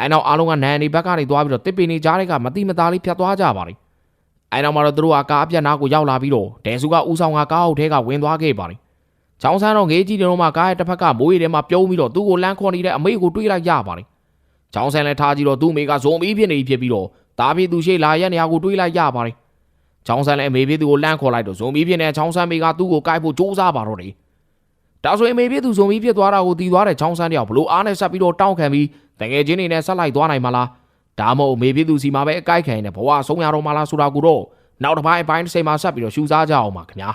အဲနောက်အားလုံးကနန်ဒီဘက်ကနေသွားပြီးတော့တစ်ပင်နေကြားတွေကမတိမသားလေးဖြတ်သွားကြပါတယ်။အဲနောက်မှာတော့သူတို့ကကားအပြတ်နာကိုရောက်လာပြီးတော့ဒဲဆူကဦးဆောင်ကကားအုပ်ထဲကဝင်သွားခဲ့ပါတယ်။ချောင်းဆန်းတော့ငေးကြီးတယ်တော့မှကားရဲ့တစ်ဖက်ကမိုးရီထဲမှာပြုံးပြီးတော့သူ့ကိုလမ်းခေါ်နေတဲ့အမေကိုတွေးလိုက်ရပါတယ်။ချောင်းဆန်းလည်းထားကြည့်တော့သူ့မိကဇုံမီးဖြစ်နေဖြစ်ပြီးတော့တားဖြစ်သူရှိလာရက်နေရာကိုတွေးလိုက်ရပါတယ်။ချောင်းဆန်းလည်းအမေဖြစ်သူကိုလမ်းခေါ်လိုက်တော့ဇုံမီးဖြစ်နေချောင်းဆန်းမိကသူ့ကိုကိုက်ဖို့စူးစမ်းပါတော့တယ်။ ဒါဆိုရင်အမေပြည့်သူဇုံပြီးဖြစ်သွားတာကိုတီသွားတဲ့ချောင်းဆန်းတယောက်ဘလို့အားနဲ့ဆက်ပြီးတော့တောင်းခံပြီးတကယ်ချင်းနေနဲ့ဆက်လိုက်သွားနိုင်မလားဒါမှမဟုတ်အမေပြည့်သူစီမှာပဲအကိုက်ခံနေတဲ့ဘဝဆုံးရတော့မလားဆိုတာကိုတော့နောက်တစ်ပိုင်းအပိုင်းတစ်စိမ်မှာဆက်ပြီးတော့ရှူစားကြအောင်ပါခင်ဗျာ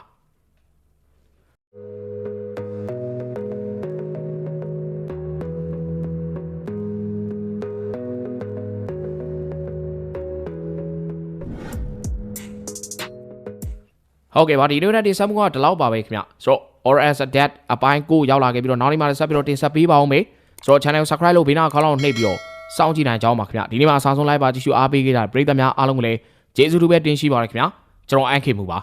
ဟုတ်ကဲ့ပါဒီနေ့နဲ့ဒီဆမ်ကဒီလောက်ပါပဲခင်ဗျဆိုတော့ ORS adapt အပိုင်း9ရောက်လာခဲ့ပြီးတော့နောက်နေ့မှလည်းဆက်ပြီးတော့တင်ဆက်ပေးပါအောင်မေဆိုတော့ channel ကို subscribe လုပ်ဘေးနားခေါင်းလောက်နှိပ်ပြီးတော့စောင့်ကြည့်နိုင်ကြအောင်ပါခင်ဗျဒီနေ့မှာအဆောင်ဆုံးလိုက်ပါကြည့်ရှုအားပေးခဲ့ကြတဲ့ပရိသတ်များအားလုံးကိုလည်းကျေးဇူးတူပဲတင်ရှိပါရခင်ဗျကျွန်တော်အန်ခေမှုပါ